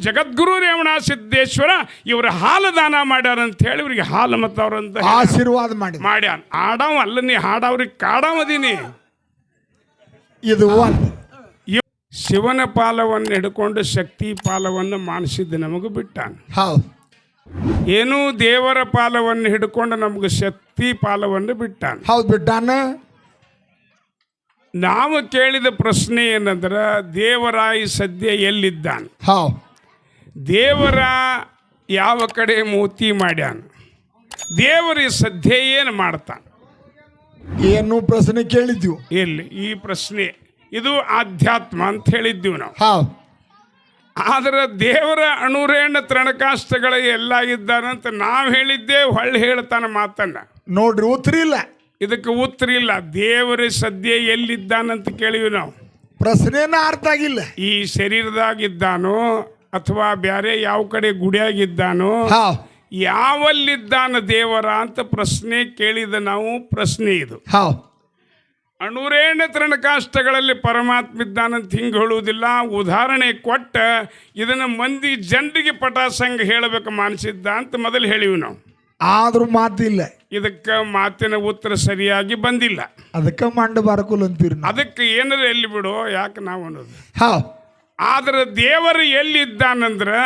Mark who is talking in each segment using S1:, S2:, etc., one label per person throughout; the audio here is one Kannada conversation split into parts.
S1: ಜಗದ್ಗುರು ರೇವಣ ಸಿದ್ದೇಶ್ವರ ಇವರು ಹಾಲು ದಾನ ಮಾಡ್ಯಾರ ಅಂತ ಹೇಳಿ ಇವ್ರಿಗೆ ಹಾಲು ಮತ್ತು ಅವ್ರಂತ
S2: ಆಶೀರ್ವಾದ ಮಾಡಿ.
S1: ಮಾಡ್ಯಾನ. ಆಡವ ಅಲ್ಲ ನೀ ಹಾಡವ್ರಿಗೆ ಕಾಡವದೀನಿ
S2: ಇದು
S1: ಶಿವನ ಪಾಲವನ್ನು ಹಿಡ್ಕೊಂಡು ಶಕ್ತಿ ಪಾಲವನ್ನು ಮಾಡಿಸಿದ್ದು ನಮಗೆ ಬಿಟ್ಟಾನ.
S2: ಹೌದು.
S1: ಏನು ದೇವರ ಪಾಲವನ್ನು ಹಿಡ್ಕೊಂಡು ನಮಗೆ ಶಕ್ತಿ ಪಾಲವನ್ನು ಬಿಟ್ಟಾನ.
S2: ಹೌದು ಬಿಟ್ಟಾನ?
S1: ನಾವು ಕೇಳಿದ ಪ್ರಶ್ನೆ ಏನಂದ್ರೆ ದೇವರಾಯಿ ಸದ್ಯ ಎಲ್ಲಿದ್ದಾನೆ?
S2: ಹೌದು.
S1: ದೇವರ ಯಾವ ಕಡೆ ಮೂತಿ ಮಾಡ್ಯಾನ? ದೇವರ ಸದ್ಯ ಏನು ಮಾಡ್ತಾನ?
S2: ಏನು ಪ್ರಶ್ನೆ ಕೇಳಿದ್ವಿ.
S1: ಎಲ್ಲಿ? ಈ ಪ್ರಶ್ನೆ. ಇದು ಆಧ್ಯಾತ್ಮ ಅಂತ ಹೇಳಿದ್ದೀವಿ ನಾವು. ಆದ್ರೆ ದೇವರ ಅಣುರೇಣ ತೃಣಕಾಷ್ಟಗಳ ಎಲ್ಲ ಇದ್ದಾನಂತ ನಾವು ಹೇಳಿದ್ದೆ ಹೊಳ್ಳಿ ಹೇಳ್ತಾನೆ ಮಾತನ್ನ.
S2: ನೋಡ್ರಿ ಉತ್ತರ ಇಲ್ಲ.
S1: ಇದಕ್ಕೆ ಉತ್ತರ ಇಲ್ಲ. ದೇವರ ಸದ್ಯ ಎಲ್ಲಿದ್ದಾನಂತ ಕೇಳಿವಿ ನಾವು.
S2: ಪ್ರಶ್ನೆನ ಅರ್ಥ ಆಗಿಲ್ಲ.
S1: ಈ ಶರೀರದಾಗಿದ್ದಾನೋ ಅಥವಾ ಬೇರೆ ಯಾವ ಕಡೆ ಗುಡಿಯಾಗಿದ್ದಾನೋ ಯಾವಲ್ಲಿದ್ದಾನ ದೇವರ ಅಂತ ಪ್ರಶ್ನೆ ಕೇಳಿದ ನಾವು ಪ್ರಶ್ನೆ ಇದು. ಅಣುರೇಣ ತೃಣಕಾಷ್ಟಗಳಲ್ಲಿ ಪರಮಾತ್ಮ ಇದ್ದಾನಂತ ಹಿಂಗೆ ಹೇಳುವುದಿಲ್ಲ. ಉದಾಹರಣೆ ಕೊಟ್ಟ ಇದನ್ನು ಮಂದಿ ಜನರಿಗೆ ಪಟಾಸಂಗ ಹೇಳಬೇಕು ಮಾನಸಿದ್ದ ಅಂತ ಮೊದಲು ಹೇಳಿವಿ ನಾವು.
S2: ಆದ್ರೂ ಮಾತಿಲ್ಲ.
S1: ಇದಕ್ಕೆ ಮಾತಿನ ಉತ್ತರ ಸರಿಯಾಗಿ ಬಂದಿಲ್ಲ.
S2: ಅದಕ್ಕೆ ಮಂಡ ಬರಕುಲ್ ಅಂತೀರಿ
S1: ಅದಕ್ಕೆ ಏನಾರ ಎಲ್ಲಿ ಬಿಡು ಯಾಕೆ ನಾವು ಅನ್ನೋದು.
S2: ಹೌದು
S1: ಆದ್ರೆ ದೇವರು ಎಲ್ಲಿದ್ದಾನಂದ್ರೆ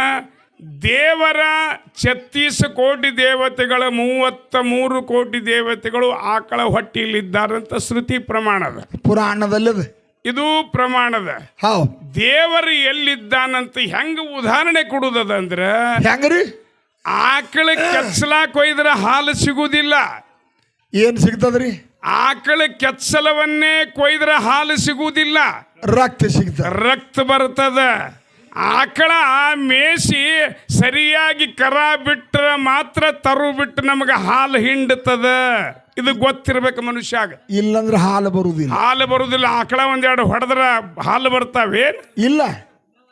S1: ದೇವರ ಛತ್ತೀಸ್ ಕೋಟಿ ದೇವತೆಗಳ ಮೂವತ್ತ ಮೂರು ಕೋಟಿ ದೇವತೆಗಳು ಆಕಳ ಹೊಟ್ಟಿಯಲ್ಲಿದ್ದಾರಂತ ಶ್ರುತಿ ಪ್ರಮಾಣದ
S2: ಪುರಾಣದಲ್ಲಿ
S1: ಇದು ಪ್ರಮಾಣದ
S2: ಹೌದು.
S1: ದೇವರು ಎಲ್ಲಿದ್ದಾನಂತ ಹೆಂಗ ಉದಾಹರಣೆ ಕೊಡುವುದಂದ್ರೆ
S2: ಹೆಂಗ್ರಿ?
S1: ಆಕಳ ಕೆಚ್ಚಲಾಕ ಕೊಯ್ದ್ರೆ ಹಾಲು ಸಿಗುವುದಿಲ್ಲ
S2: ಏನು ಸಿಗ್ತದ್ರಿ?
S1: ಆಕಳ ಕೆಚ್ಚಲವನ್ನೇ ಕೊಯ್ದ್ರೆ ಹಾಲು ಸಿಗುವುದಿಲ್ಲ
S2: ರಕ್ತ ಸಿಗ್ತದೆ.
S1: ರಕ್ತ ಬರ್ತದ. ಆಕಳ ಮೇಸಿ ಸರಿಯಾಗಿ ಕರ ಬಿಟ್ರೆ ಮಾತ್ರ ತರು ಬಿಟ್ಟು ನಮಗೆ ಹಾಲು ಹಿಂಡತದ. ಇದು ಗೊತ್ತಿರ್ಬೇಕು ಮನುಷ್ಯಾಗ.
S2: ಇಲ್ಲಂದ್ರೆ ಹಾಲು ಬರುವುದಿಲ್ಲ.
S1: ಹಾಲು ಬರುದಿಲ್ಲ ಆಕಳ ಒಂದೆರಡು ಹೊಡೆದ್ರ ಹಾಲು ಬರ್ತಾವೆ
S2: ಇಲ್ಲ.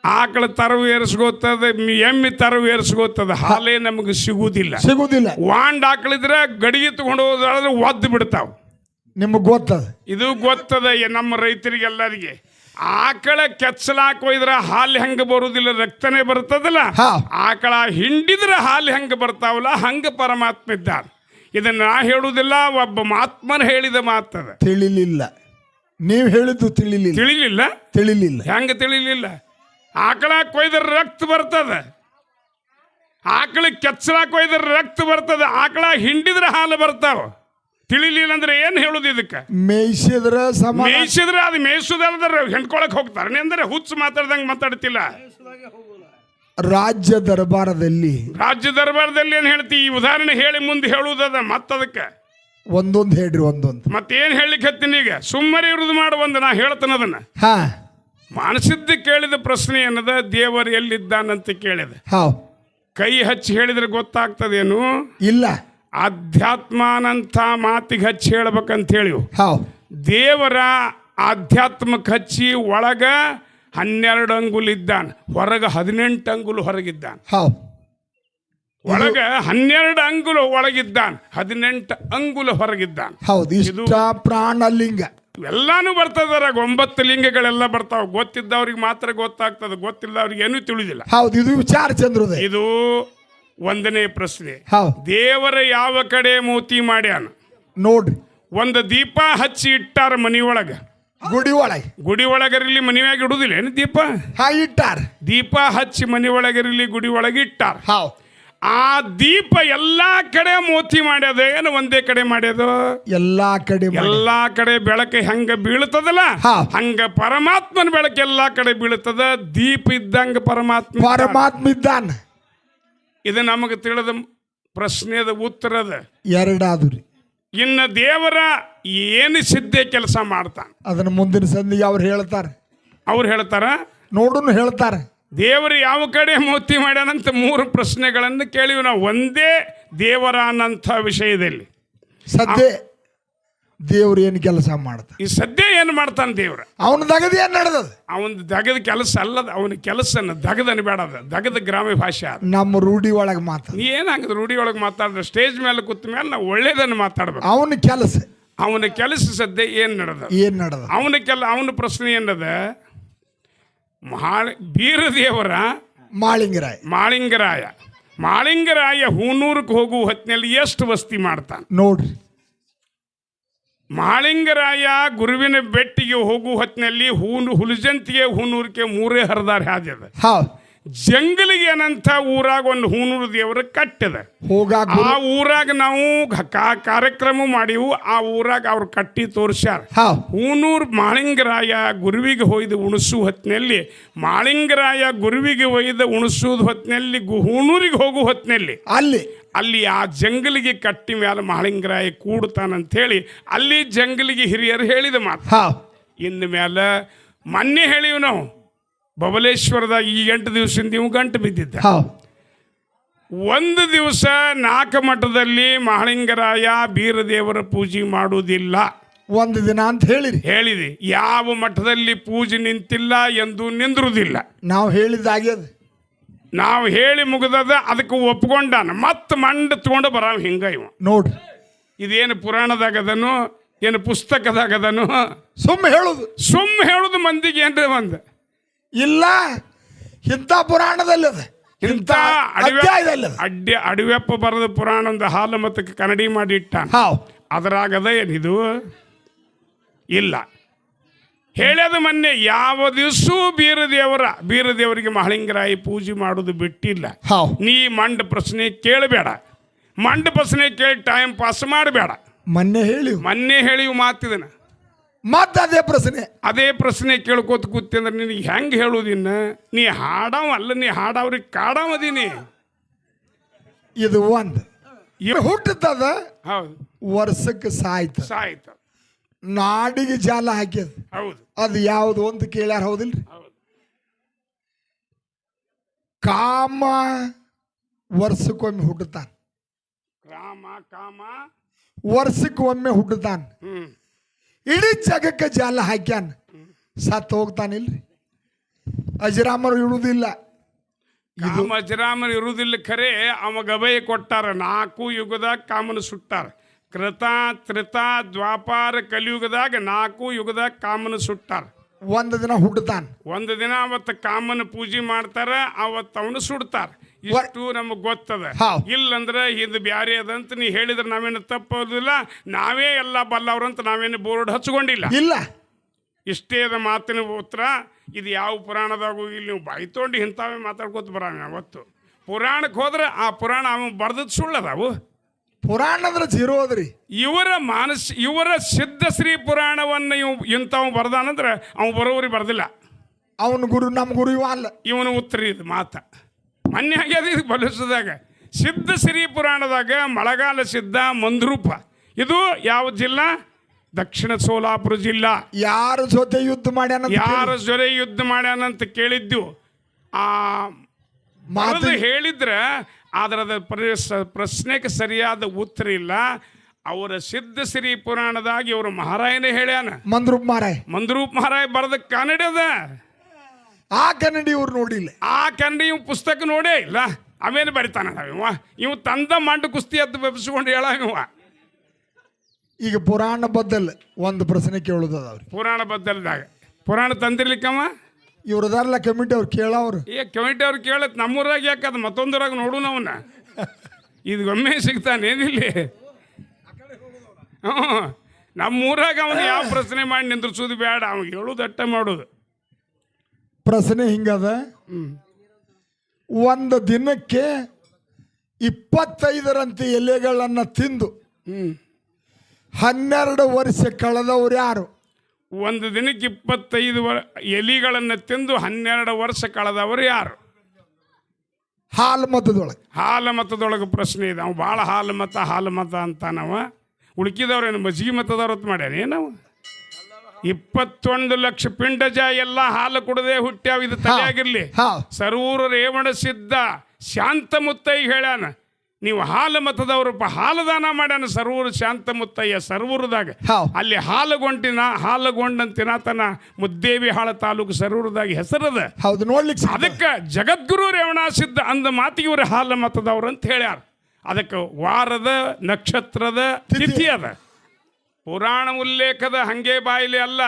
S1: ಆಕಳ ತರವು ಏರಿಸ್ಕೋತದ ಎಮ್ಮಿ ತರವು ಏರಿಸ್ಕೋತದ. ಹಾಲೇ ನಮಗೆ ಸಿಗುವುದಿಲ್ಲ.
S2: ಸಿಗುದಿಲ್ಲ
S1: ವಾಂಡ್ ಆಕಳಿದ್ರೆ ಗಡಿಗೆ ತಗೊಂಡು ಹೋದ್ರೆ ಒದ್ದು ಬಿಡ್ತಾವ.
S2: ನಿಮಗೆ ಗೊತ್ತದ.
S1: ಇದು ಗೊತ್ತದ ನಮ್ಮ ರೈತರಿಗೆಲ್ಲರಿಗೆ. ಆಕಳ ಕೆಚ್ಚಲಾಕ್ ಒಯ್ದ್ರ ಹಾಲು ಹೆಂಗ ಬರುದಿಲ್ಲ ರಕ್ತನೇ ಬರ್ತದಲ್ಲ? ಆಕಳ ಹಿಂಡಿದ್ರೆ ಹಾಲು ಹೆಂಗ ಬರ್ತಾವಲ್ಲ ಹಂಗ ಪರಮಾತ್ಮ ಇದ್ದ ಇದನ್ನ ನಾ ಹೇಳುವುದಿಲ್ಲ ಒಬ್ಬ ಮಾತ್ಮನ ಹೇಳಿದ ಮಾತದ.
S2: ತಿಳಿಲಿಲ್ಲ. ನೀವು ಹೇಳಿದ್ದು ತಿಳಿಲಿಲ್ಲ.
S1: ತಿಳಿಲಿಲ್ಲ?
S2: ತಿಳಿಲಿಲ್ಲ.
S1: ಹೆಂಗ ತಿಳಿಲಿಲ್ಲ? ಆಕಳ ಕೊಯ್ದ್ರ ರಕ್ತ ಬರ್ತದ. ಆಕಳ ಒಯ್ದ್ರ ರಕ್ತ ಬರ್ತದ. ಆಕಳ ಹಿಂಡಿದ್ರೆ ಹಾಲು ಬರ್ತಾವ. ತಿಳಿಲಿಲ್ಲ ಅಂದ್ರೆ ಏನ್ ಹೇಳುದು ಇದಕ್ಕೆ?
S2: ಮೇಯಿಸಿದ್ರ ಮೇಯಿಸಿದ್ರ
S1: ಮೇಯಿಸಿದ್ರೆ ಅದು ಮೇಯಿಸೋದಲ್ದ್ರ ಹೆಣ್ಕೊಳಕ್ ಹೋಗ್ತಾರೆ. ಅಂದ್ರೆ ಹುಚ್ಚು ಮಾತಾಡ್ದಂಗೆ ಮಾತಾಡ್ತಿಲ್ಲ.
S2: ರಾಜ್ಯ ದರ್ಬಾರದಲ್ಲಿ
S1: ರಾಜ್ಯ ದರ್ಬಾರದಲ್ಲಿ ಏನ್ ಹೇಳ್ತಿ? ಈ ಉದಾಹರಣೆ ಹೇಳಿ ಮುಂದೆ ಹೇಳುವುದದ ಮತ್ತದಕ್ಕೆ.
S2: ಒಂದೊಂದು ಹೇಳ್ರಿ ಒಂದೊಂದು.
S1: ಮತ್ತೇನ್ ಹೇಳಲಿಕ್ಕೆ ಹತ್ತೀನಿ ಈಗ? ಸುಮ್ಮನೆ ಇರುದು ಮಾಡು ಒಂದು ನಾ ಹೇಳ್ತೇನೆ ಅದನ್ನ.
S2: ಹಾ.
S1: ಮಾನಸಿದ್ದ ಕೇಳಿದ ಪ್ರಶ್ನೆ ಏನದ? ದೇವರು ಎಲ್ಲಿದ್ದಾನಂತ ಕೇಳಿದ.
S2: ಹೌ.
S1: ಕೈ ಹಚ್ಚಿ ಹೇಳಿದ್ರೆ ಗೊತ್ತಾಗ್ತದೇನು?
S2: ಇಲ್ಲ.
S1: ಅಧ್ಯಾತ್ಮಾನಂತ ಮಾತಿಗೆ ಹಚ್ಚಿ ಹೇಳ್ಬೇಕಂತ ಹೇಳಿವು ದೇವರ ಆಧ್ಯಾತ್ಮಕ್ಕೆ ಹಚ್ಚಿ ಒಳಗ ಹನ್ನೆರಡು ಅಂಗುಲ್ ಇದ್ದಾನೆ. ಹೊರಗೆ ಹದಿನೆಂಟು ಅಂಗುಲ್ ಹೊರಗಿದ್ದಾನೆ. ಒಳಗ ಹನ್ನೆರಡು ಅಂಗುಲ ಒಳಗಿದ್ದಾನೆ. ಹದಿನೆಂಟು ಅಂಗುಲ ಹೊರಗಿದ್ದಾನೆ.
S2: ಹೌದು ಪ್ರಾಣಲಿಂಗ
S1: ಎಲ್ಲಾನು ಬರ್ತದರ ಒಂಬತ್ತು ಲಿಂಗಗಳೆಲ್ಲ ಬರ್ತಾವ. ಗೊತ್ತಿದ್ದವ್ರಿಗೆ ಮಾತ್ರ ಗೊತ್ತಾಗ್ತದೆ. ಗೊತ್ತಿಲ್ಲ ಅವ್ರಿಗೆ ಏನೂ ತಿಳಿದಿಲ್ಲ.
S2: ಹೌದು ಇದು ವಿಚಾರ ಚಂದ್ರದ
S1: ಇದು ಒಂದನೇ ಪ್ರಶ್ನೆ. ದೇವರ ಯಾವ ಕಡೆ ಮೂತಿ ಮಾಡ್ಯಾನ?
S2: ನೋಡ್ರಿ.
S1: ಒಂದು ದೀಪ ಹಚ್ಚಿ ಇಟ್ಟಾರ ಮನಿಯೊಳಗ.
S2: ಗುಡಿ ಒಳಗೆ
S1: ಗುಡಿ ಒಳಗರಿಲಿ ಮನಿಯಾಗ ಇಡುದಿಲ್ಲ ಏನು ದೀಪ?
S2: ಹಾ ಇಟ್ಟಾರ.
S1: ದೀಪ ಹಚ್ಚಿ ಮನೆ ಒಳಗರಿಲಿ ಗುಡಿ ಒಳಗೆ ಇಟ್ಟಾರ ಆ ದೀಪ ಎಲ್ಲಾ ಕಡೆ ಮೋತಿ ಮಾಡ್ಯದ ಏನು ಒಂದೇ ಕಡೆ ಮಾಡ್ಯದು?
S2: ಎಲ್ಲಾ ಕಡೆ
S1: ಎಲ್ಲಾ ಕಡೆ ಬೆಳಕು ಹೆಂಗ ಬೀಳ್ತದಲ್ಲ. ಹಂಗ ಪರಮಾತ್ಮನ ಬೆಳಕು ಎಲ್ಲಾ ಕಡೆ ಬೀಳ್ತದ. ದೀಪ ಇದ್ದಂಗ ಪರಮಾತ್ಮ.
S2: ಪರಮಾತ್ಮ ಇದ್ದಾನ.
S1: ಇದು ನಮಗೆ ತಿಳಿದ ಪ್ರಶ್ನೆದ ಉತ್ತರದ
S2: ಎರಡಾದ್ರಿ.
S1: ಇನ್ನು ದೇವರ ಏನು ಸಿದ್ಧೆ ಕೆಲಸ ಮಾಡ್ತಾನ?
S2: ಅದನ್ನು ಮುಂದಿನ ಸಂದಿಗೆ ಅವ್ರು ಹೇಳ್ತಾರೆ.
S1: ಅವ್ರು ಹೇಳ್ತಾರ?
S2: ನೋಡುನು ಹೇಳ್ತಾರೆ.
S1: ದೇವರು ಯಾವ ಕಡೆ ಮೂರ್ತಿ ಮಾಡ್ಯಾನಂತ ಮೂರು ಪ್ರಶ್ನೆಗಳನ್ನು ಕೇಳಿವಿ ನಾವು. ಒಂದೇ ದೇವರ ಅನ್ನಂಥ ವಿಷಯದಲ್ಲಿ.
S2: ಸದ್ಯ ದೇವ್ರು ಏನು ಕೆಲಸ ಮಾಡ್ತ?
S1: ಈ ಸದ್ಯ ಏನು ಮಾಡ್ತಾನೆ ದೇವ್ರ?
S2: ಅವನ ದಗದ ಏನು ನಡೆದದ?
S1: ಅವನ ದಗದ ಕೆಲಸ ಅಲ್ಲದ ಅವನ ಕೆಲಸನ ದಗದ ಅನ್ಬೇಡದ ದಗದ ಗ್ರಾಮ ಭಾಷೆ ಅದ
S2: ನಮ್ಮ ರೂಢಿ ಒಳಗೆ ಮಾತಾಡ
S1: ನೀ ಏನಾಗದ ರೂಢಿ ಒಳಗೆ ಮಾತಾಡಿದ್ರೆ ಸ್ಟೇಜ್ ಮೇಲೆ ಕೂತ ಮೇಲೆ ನಾವು ಒಳ್ಳೇದನ್ನು ಮಾತಾಡ್ಬೇಕು.
S2: ಅವನ ಕೆಲಸ.
S1: ಅವನ ಕೆಲಸ ಸದ್ಯ ಏನು ನಡೆದ?
S2: ಏನು ನಡೆದ?
S1: ಅವನ ಕೆಲ ಅವನ ಪ್ರಶ್ನೆ ಏನದ? ಮಾಳ್ ಬೀರ ದೇವರ
S2: ಮಾಳಿಂಗರಾಯ.
S1: ಮಾಳಿಂಗರಾಯ. ಮಾಳಿಂಗರಾಯ ಹೂನೂರಕ್ಕೆ ಹೋಗುವ ಹೊತ್ತಿನಲ್ಲಿ ಎಷ್ಟು ವಸ್ತಿ ಮಾಡ್ತಾನೆ?
S2: ನೋಡ್ರಿ.
S1: ಮಾಳಿಂಗರಾಯ ಗುರುವಿನ ಬೆಟ್ಟಿಗೆ ಹೋಗುವ ಹೊತ್ತಿನಲ್ಲಿ ಹೂನು ಹುಲಜಂತಿಗೆ ಹೂನೂರಕ್ಕೆ ಮೂರೇ ಹರಿದಾರ ಹಾದ್ಯದ.
S2: ಹೌದು
S1: ಜಂಗಲಿಗೆ ಏನಂತ ಊರಾಗ ಒಂದು ಹೂನೂರು ದೇವರ ಕಟ್ಟದ. ಆ ಊರಾಗ ನಾವು ಕಾರ್ಯಕ್ರಮ ಮಾಡಿವು ಆ ಊರಾಗ ಅವ್ರು ಕಟ್ಟಿ ತೋರ್ಸ್ಯಾರ. ಹೂನೂರು ಮಾಳಿಂಗರಾಯ ಗುರುವಿಗೆ ಹೊಯ್ದು ಉಣಸು ಹೊತ್ತಿನಲ್ಲಿ ಮಾಳಿಂಗರಾಯ ಗುರುವಿಗೆ ಒಯ್ದು ಉಣಸುದ ಹೊತ್ತಿನಲ್ಲಿ ಗು ಹೂನೂರಿಗೆ ಹೋಗುವ ಹೊತ್ತಿನಲ್ಲಿ.
S2: ಅಲ್ಲಿ.
S1: ಅಲ್ಲಿ ಆ ಜಂಗಲಿಗೆ ಕಟ್ಟಿ ಮೇಲೆ ಮಾಳಿಂಗರಾಯ ಕೂಡ್ತಾನಂಥೇಳಿ ಅಲ್ಲಿ ಜಂಗಲಿಗೆ ಹಿರಿಯರು ಹೇಳಿದ ಮಾತು. ಇನ್ನು ಮೇಲೆ ಮೊನ್ನೆ ಹೇಳಿವು ನಾವು. ಬಬಲೇಶ್ವರದಾಗ ಈ ಎಂಟು ದಿವಸದಿಂದ ನೀವು ಗಂಟು ಬಿದ್ದಿದ್ದ. ಒಂದು ದಿವಸ ನಾಲ್ಕು ಮಠದಲ್ಲಿ ಮಹಳಿಂಗರಾಯ ಬೀರದೇವರ ಪೂಜೆ ಮಾಡುವುದಿಲ್ಲ.
S2: ಒಂದು ದಿನ ಅಂತ ಹೇಳಿರಿ.
S1: ಹೇಳಿದೆ. ಯಾವ ಮಠದಲ್ಲಿ ಪೂಜೆ ನಿಂತಿಲ್ಲ ಎಂದು ನಿಂದ್ರುದಿಲ್ಲ
S2: ನಾವು ಹೇಳಿದಾಗ್ಯದ
S1: ನಾವು ಹೇಳಿ ಮುಗಿದದ ಅದಕ್ಕೆ ಒಪ್ಕೊಂಡಾನ. ಮತ್ತೆ ಮಂಡ ತಗೊಂಡು ಬರಲ್ಲ ಹಿಂಗ ಇವ.
S2: ನೋಡ್ರಿ
S1: ಇದೇನು ಪುರಾಣದಾಗದನು ಏನು ಪುಸ್ತಕದಾಗದನು?
S2: ಸುಮ್ಮ ಹೇಳುದು.
S1: ಸುಮ್ಮ ಹೇಳುದು ಮಂದಿಗೆ ಏನ್ರಿ ಒಂದು?
S2: ಇಲ್ಲ ಇಂಥ ಪುರಾಣದಲ್ಲಿ ಅದ ಇಂಥ
S1: ಅಡವೆ ಅಡ್ಡ ಅಡವೆಪ್ಪ ಬರೆದ ಪುರಾಣ ಒಂದು ಹಾಲು ಮತಕ್ಕೆ ಕನ್ನಡಿ ಮಾಡಿ ಇಟ್ಟಾನ.
S2: ಹೌದು
S1: ಅದರಾಗದ ಏನಿದು? ಇಲ್ಲ. ಹೇಳ್ಯದ ಮೊನ್ನೆ ಯಾವ ದಿವಸೂ ಬೀರದೇವರ ಬೀರದೇವರಿಗೆ ಮಹಳಿಂಗರಾಯಿ ಪೂಜೆ ಮಾಡೋದು ಬಿಟ್ಟಿಲ್ಲ. ನೀ ಮಂಡ ಪ್ರಶ್ನೆ ಕೇಳಬೇಡ. ಮಂಡ ಪ್ರಶ್ನೆ ಕೇಳಿ ಟೈಮ್ ಪಾಸ್ ಮಾಡಬೇಡ.
S2: ಮೊನ್ನೆ ಹೇಳಿ
S1: ಮೊನ್ನೆ ಹೇಳಿ ಮಾತಿದನ.
S2: ಮತ್ತೆ ಅದೇ ಪ್ರಶ್ನೆ.
S1: ಅದೇ ಪ್ರಶ್ನೆ ಕೇಳ್ಕೋತ ಕೂತಿ ಅಂದ್ರೆ ನಿನಗೆ ಹೆಂಗೆ ಹೇಳುದಿನ್ನ ನೀ ಹಾಡವ ಅಲ್ಲ ನೀ ಹಾಡವ್ರಿಗೆ ಕಾಡವದೀನಿ
S2: ಇದು ಒಂದು. ಇವ್ ಹುಟ್ಟುತ್ತದ?
S1: ಹೌದು.
S2: ವರ್ಷಕ್ಕೆ ಸಾಯ್ತು
S1: ಸಾಯ್ತು
S2: ನಾಡಿಗೆ ಜಾಲ ಹಾಕ್ಯದ.
S1: ಹೌದು.
S2: ಅದು ಯಾವುದು ಅಂತ ಕೇಳ್ಯಾರ ಹೌದಿಲ್ರಿ?
S1: ಹೌದು.
S2: ಕಾಮ ವರ್ಷಕ್ಕೊಮ್ಮೆ ಹುಟ್ಟುತ್ತಾನ.
S1: ರಾಮ ಕಾಮ.
S2: ವರ್ಷಕ್ಕೆ ಒಮ್ಮೆ ಹುಟ್ಟುತ್ತಾನ. ಇಡೀ ಜಗಕ್ಕೆ ಜಾಲ ಹಾಕ್ಯಾನ. ಸತ್ತು ಹೋಗ್ತಾನಿಲ್ರಿ ಅಜರಾಮರು ಇಡುವುದಿಲ್ಲ
S1: ಇದು ಅಜರಾಮರು ಇರುವುದಿಲ್ಲ ಖರೆ ಅವ ಗಬಯ ಕೊಟ್ಟಾರ. ನಾಲ್ಕು ಯುಗದಾಗ ಕಾಮನ ಸುಟ್ಟಾರ. ಕೃತ ತ್ರಿತ ದ್ವಾಪಾರ ಕಲಿಯುಗದಾಗ ನಾಲ್ಕು ಯುಗದಾಗ ಕಾಮನ ಸುಟ್ಟಾರ.
S2: ಒಂದು ದಿನ ಹುಡ್ತಾನ.
S1: ಒಂದು ದಿನ ಅವತ್ತು ಕಾಮನ ಪೂಜೆ ಮಾಡ್ತಾರ ಅವತ್ತು ಅವನು ಸುಡ್ತಾರ. ಇಷ್ಟು ನಮಗೆ ಗೊತ್ತದ. ಇಲ್ಲಂದ್ರೆ ಇದು ಬ್ಯಾರೆ ಅದಂತ ನೀ ಹೇಳಿದ್ರೆ ನಾವೇನು ತಪ್ಪೋದಿಲ್ಲ ನಾವೇ ಎಲ್ಲ ಬಲ್ಲವ್ರಂತ ನಾವೇನು ಬೋರ್ಡ್ ಹಚ್ಕೊಂಡಿಲ್ಲ.
S2: ಇಲ್ಲ.
S1: ಇಷ್ಟೇ ಅದ ಮಾತಿನ ಉತ್ತರ. ಇದು ಯಾವ ಪುರಾಣದಾಗೂ ಇಲ್ಲಿ ನೀವು ಬಾಯ್ತೊಂಡು ಇಂಥವೇ ಮಾತಾಡ್ಕೊತ ಬರ ಅವತ್ತು. ಪುರಾಣಕ್ಕೆ ಹೋದ್ರೆ ಆ ಪುರಾಣ ಅವನು ಬರ್ದದ್ದು ಸುಳ್ಳದಾವು
S2: ಪುರಾಣ ಅಂದ್ರೆ ಜೀರೋ ಅದ್ರಿ.
S1: ಇವರ ಮಾನಸ ಇವರ ಸಿದ್ಧಶ್ರೀ ಪುರಾಣವನ್ನು ಇವ್ ಇಂಥವ್ ಬರ್ದಾನಂದ್ರೆ ಅವ ಬರೋವ್ರಿಗೆ ಬರ್ದಿಲ್ಲ.
S2: ಅವನ ಗುರು ನಮ್ಮ ಗುರು ಇವ ಅಲ್ಲ.
S1: ಇವನು ಉತ್ತರ ಇದು ಮಾತ. ಮೊನ್ನೆ ಆಗ್ಯದ ಇದು ಬಲಿಸದಾಗ. ಸಿದ್ಧಶ್ರೀ ಪುರಾಣದಾಗ ಮಳೆಗಾಲ ಸಿದ್ಧ ಮಂದ್ರೂಪ. ಇದು ಯಾವ ಜಿಲ್ಲಾ? ದಕ್ಷಿಣ ಸೋಲಾಪುರ ಜಿಲ್ಲಾ.
S2: ಯಾರ ಜೊತೆ ಯುದ್ಧ ಮಾಡ್ಯಾನ
S1: ಯಾರ ಜೊತೆ ಯುದ್ಧ ಮಾಡ್ಯಾನಂತ ಕೇಳಿದ್ದು. ಆ
S2: ಮಾತು
S1: ಹೇಳಿದ್ರೆ ಅದರದ ಪ್ರಶ್ನೆ- ಪ್ರಶ್ನೆಗೆ ಸರಿಯಾದ ಉತ್ತರ ಇಲ್ಲ. ಅವರ ಸಿದ್ಧ ಸಿರಿ ಪುರಾಣದಾಗಿ ಅವರು ಮಹಾರಾಯನೇ ಹೇಳ್ಯಾನ.
S2: ಮಂದ್ರೂಪ್ ಮಹಾರಾಯ್.
S1: ಮಂದ್ರೂಪ್ ಮಹಾರಾಯ ಬರೆದ ಕನ್ನಡದ
S2: ಆ ಕನ್ನಡಿ ಇವ್ರು ನೋಡಿಲ್ಲ.
S1: ಆ ಕನ್ನಡಿ ಇವ್ ಪುಸ್ತಕ ನೋಡೇ ಇಲ್ಲ. ಆಮೇಲೆ ಬರಿತಾನ ಇವ? ಇವ್ ತಂದ ಮಂಡು ಕುಸ್ತಿ ಅಂತ ಬೆಬ್ಸ್ಕೊಂಡು ಹೇಳ ಇವ.
S2: ಈಗ ಪುರಾಣ ಬದ್ದಲ್ ಒಂದು ಪ್ರಶ್ನೆ ಕೇಳುದದ ಅವ್ರಿಗೆ.
S1: ಪುರಾಣ ಬದ್ದಲ್ದಾಗ ಪುರಾಣ ತಂದಿರ್ಲಿಕ್ಕಮ್ಮ
S2: ಇವ್ರದಾರಲ್ಲ ಕಮಿಟಿ ಅವ್ರು ಕೇಳವ್ರು
S1: ಏ ಕಮಿಟಿ ಅವ್ರು ಕೇಳತ್ ನಮ್ಮೂರಾಗ ಯಾಕದ ಮತ್ತೊಂದರಾಗ ನೋಡು ಅವನ್ನ ಇದು ಒಮ್ಮೆ ಸಿಗ್ತಾನೇನಿಲ್ಲ ಹ್ಞೂ ನಮ್ಮೂರಾಗ ಅವನು ಯಾವ ಪ್ರಶ್ನೆ ಮಾಡಿ ನಿಂದ್ರಿಸೋದು ಬೇಡ ಅವ್ನು ಹೇಳೋದು ಅಟ್ಟ ಮಾಡೋದು.
S2: ಪ್ರಶ್ನೆ ಹಿಂಗದ. ಒಂದು ದಿನಕ್ಕೆ ಇಪ್ಪತ್ತೈದರಂತೆ ಎಲೆಗಳನ್ನು ತಿಂದು ಹನ್ನೆರಡು ವರ್ಷ ಕಳೆದವ್ರು ಯಾರು?
S1: ಒಂದು ದಿನಕ್ಕೆ ಇಪ್ಪತ್ತೈದು ವರ್ ಎಲಿಗಳನ್ನು ತಿಂದು ಹನ್ನೆರಡು ವರ್ಷ ಕಳೆದವರು ಯಾರು?
S2: ಹಾಲು ಮತದೊಳಗೆ.
S1: ಹಾಲು ಮತದೊಳಗೆ ಪ್ರಶ್ನೆ ಇದೆ. ಅವ್ನು ಭಾಳ ಹಾಲು ಮತ ಹಾಲು ಮತ ಅಂತ ನಾವು ಉಳ್ಕಿದವ್ರೇನು ಮತದವ್ರ ಹೊತ್ತು ಮಾಡ್ಯಾರ ಏನವ ಇಪ್ಪತ್ತೊಂದು ಲಕ್ಷ ಪಿಂಡಜ ಎಲ್ಲ ಹಾಲು ಕುಡದೆ ಹುಟ್ಟ್ಯಾವ ಇದು ತಲೆಯಾಗಿರ್ಲಿ
S2: ಹಾ
S1: ಸರ್ವೂರು ರೇವಣ ಸಿದ್ಧ ಶಾಂತ ಮುತ್ತೈ ಹೇಳ್ಯಾನ. ನೀವು ಹಾಲು ಮತದವರು ಹಾಲು ದಾನ ಮಾಡ್ಯಾನ ಸರ್ವೂರು ಶಾಂತ ಮುತ್ತಯ್ಯ ಸರ್ವೂರದಾಗ ಅಲ್ಲಿ ಹಾಲುಗೊಂಟಿನ ಹಾಲುಗೊಂಡಂತಿನಾತನ ಮುದ್ದೇವಿ ಹಾಳ ತಾಲೂಕು ಸರ್ವೂರದಾಗ ಹೆಸರದ.
S2: ಹೌದು ನೋಡ್ಲಿಕ್ಕೆ.
S1: ಅದಕ್ಕೆ ಜಗದ್ಗುರು ರೇವಣ ಸಿದ್ಧ ಅಂದ ಮಾತಿಗೆ ಇವರು ಹಾಲು ಮತದವ್ರು ಅಂತ ಹೇಳ್ಯಾರ. ಅದಕ್ಕೆ ವಾರದ ನಕ್ಷತ್ರದ ತಿಥಿ ಅದ. ಪುರಾಣ ಉಲ್ಲೇಖದ ಹಂಗೆ ಬಾಯಿಲೆ ಅಲ್ಲ.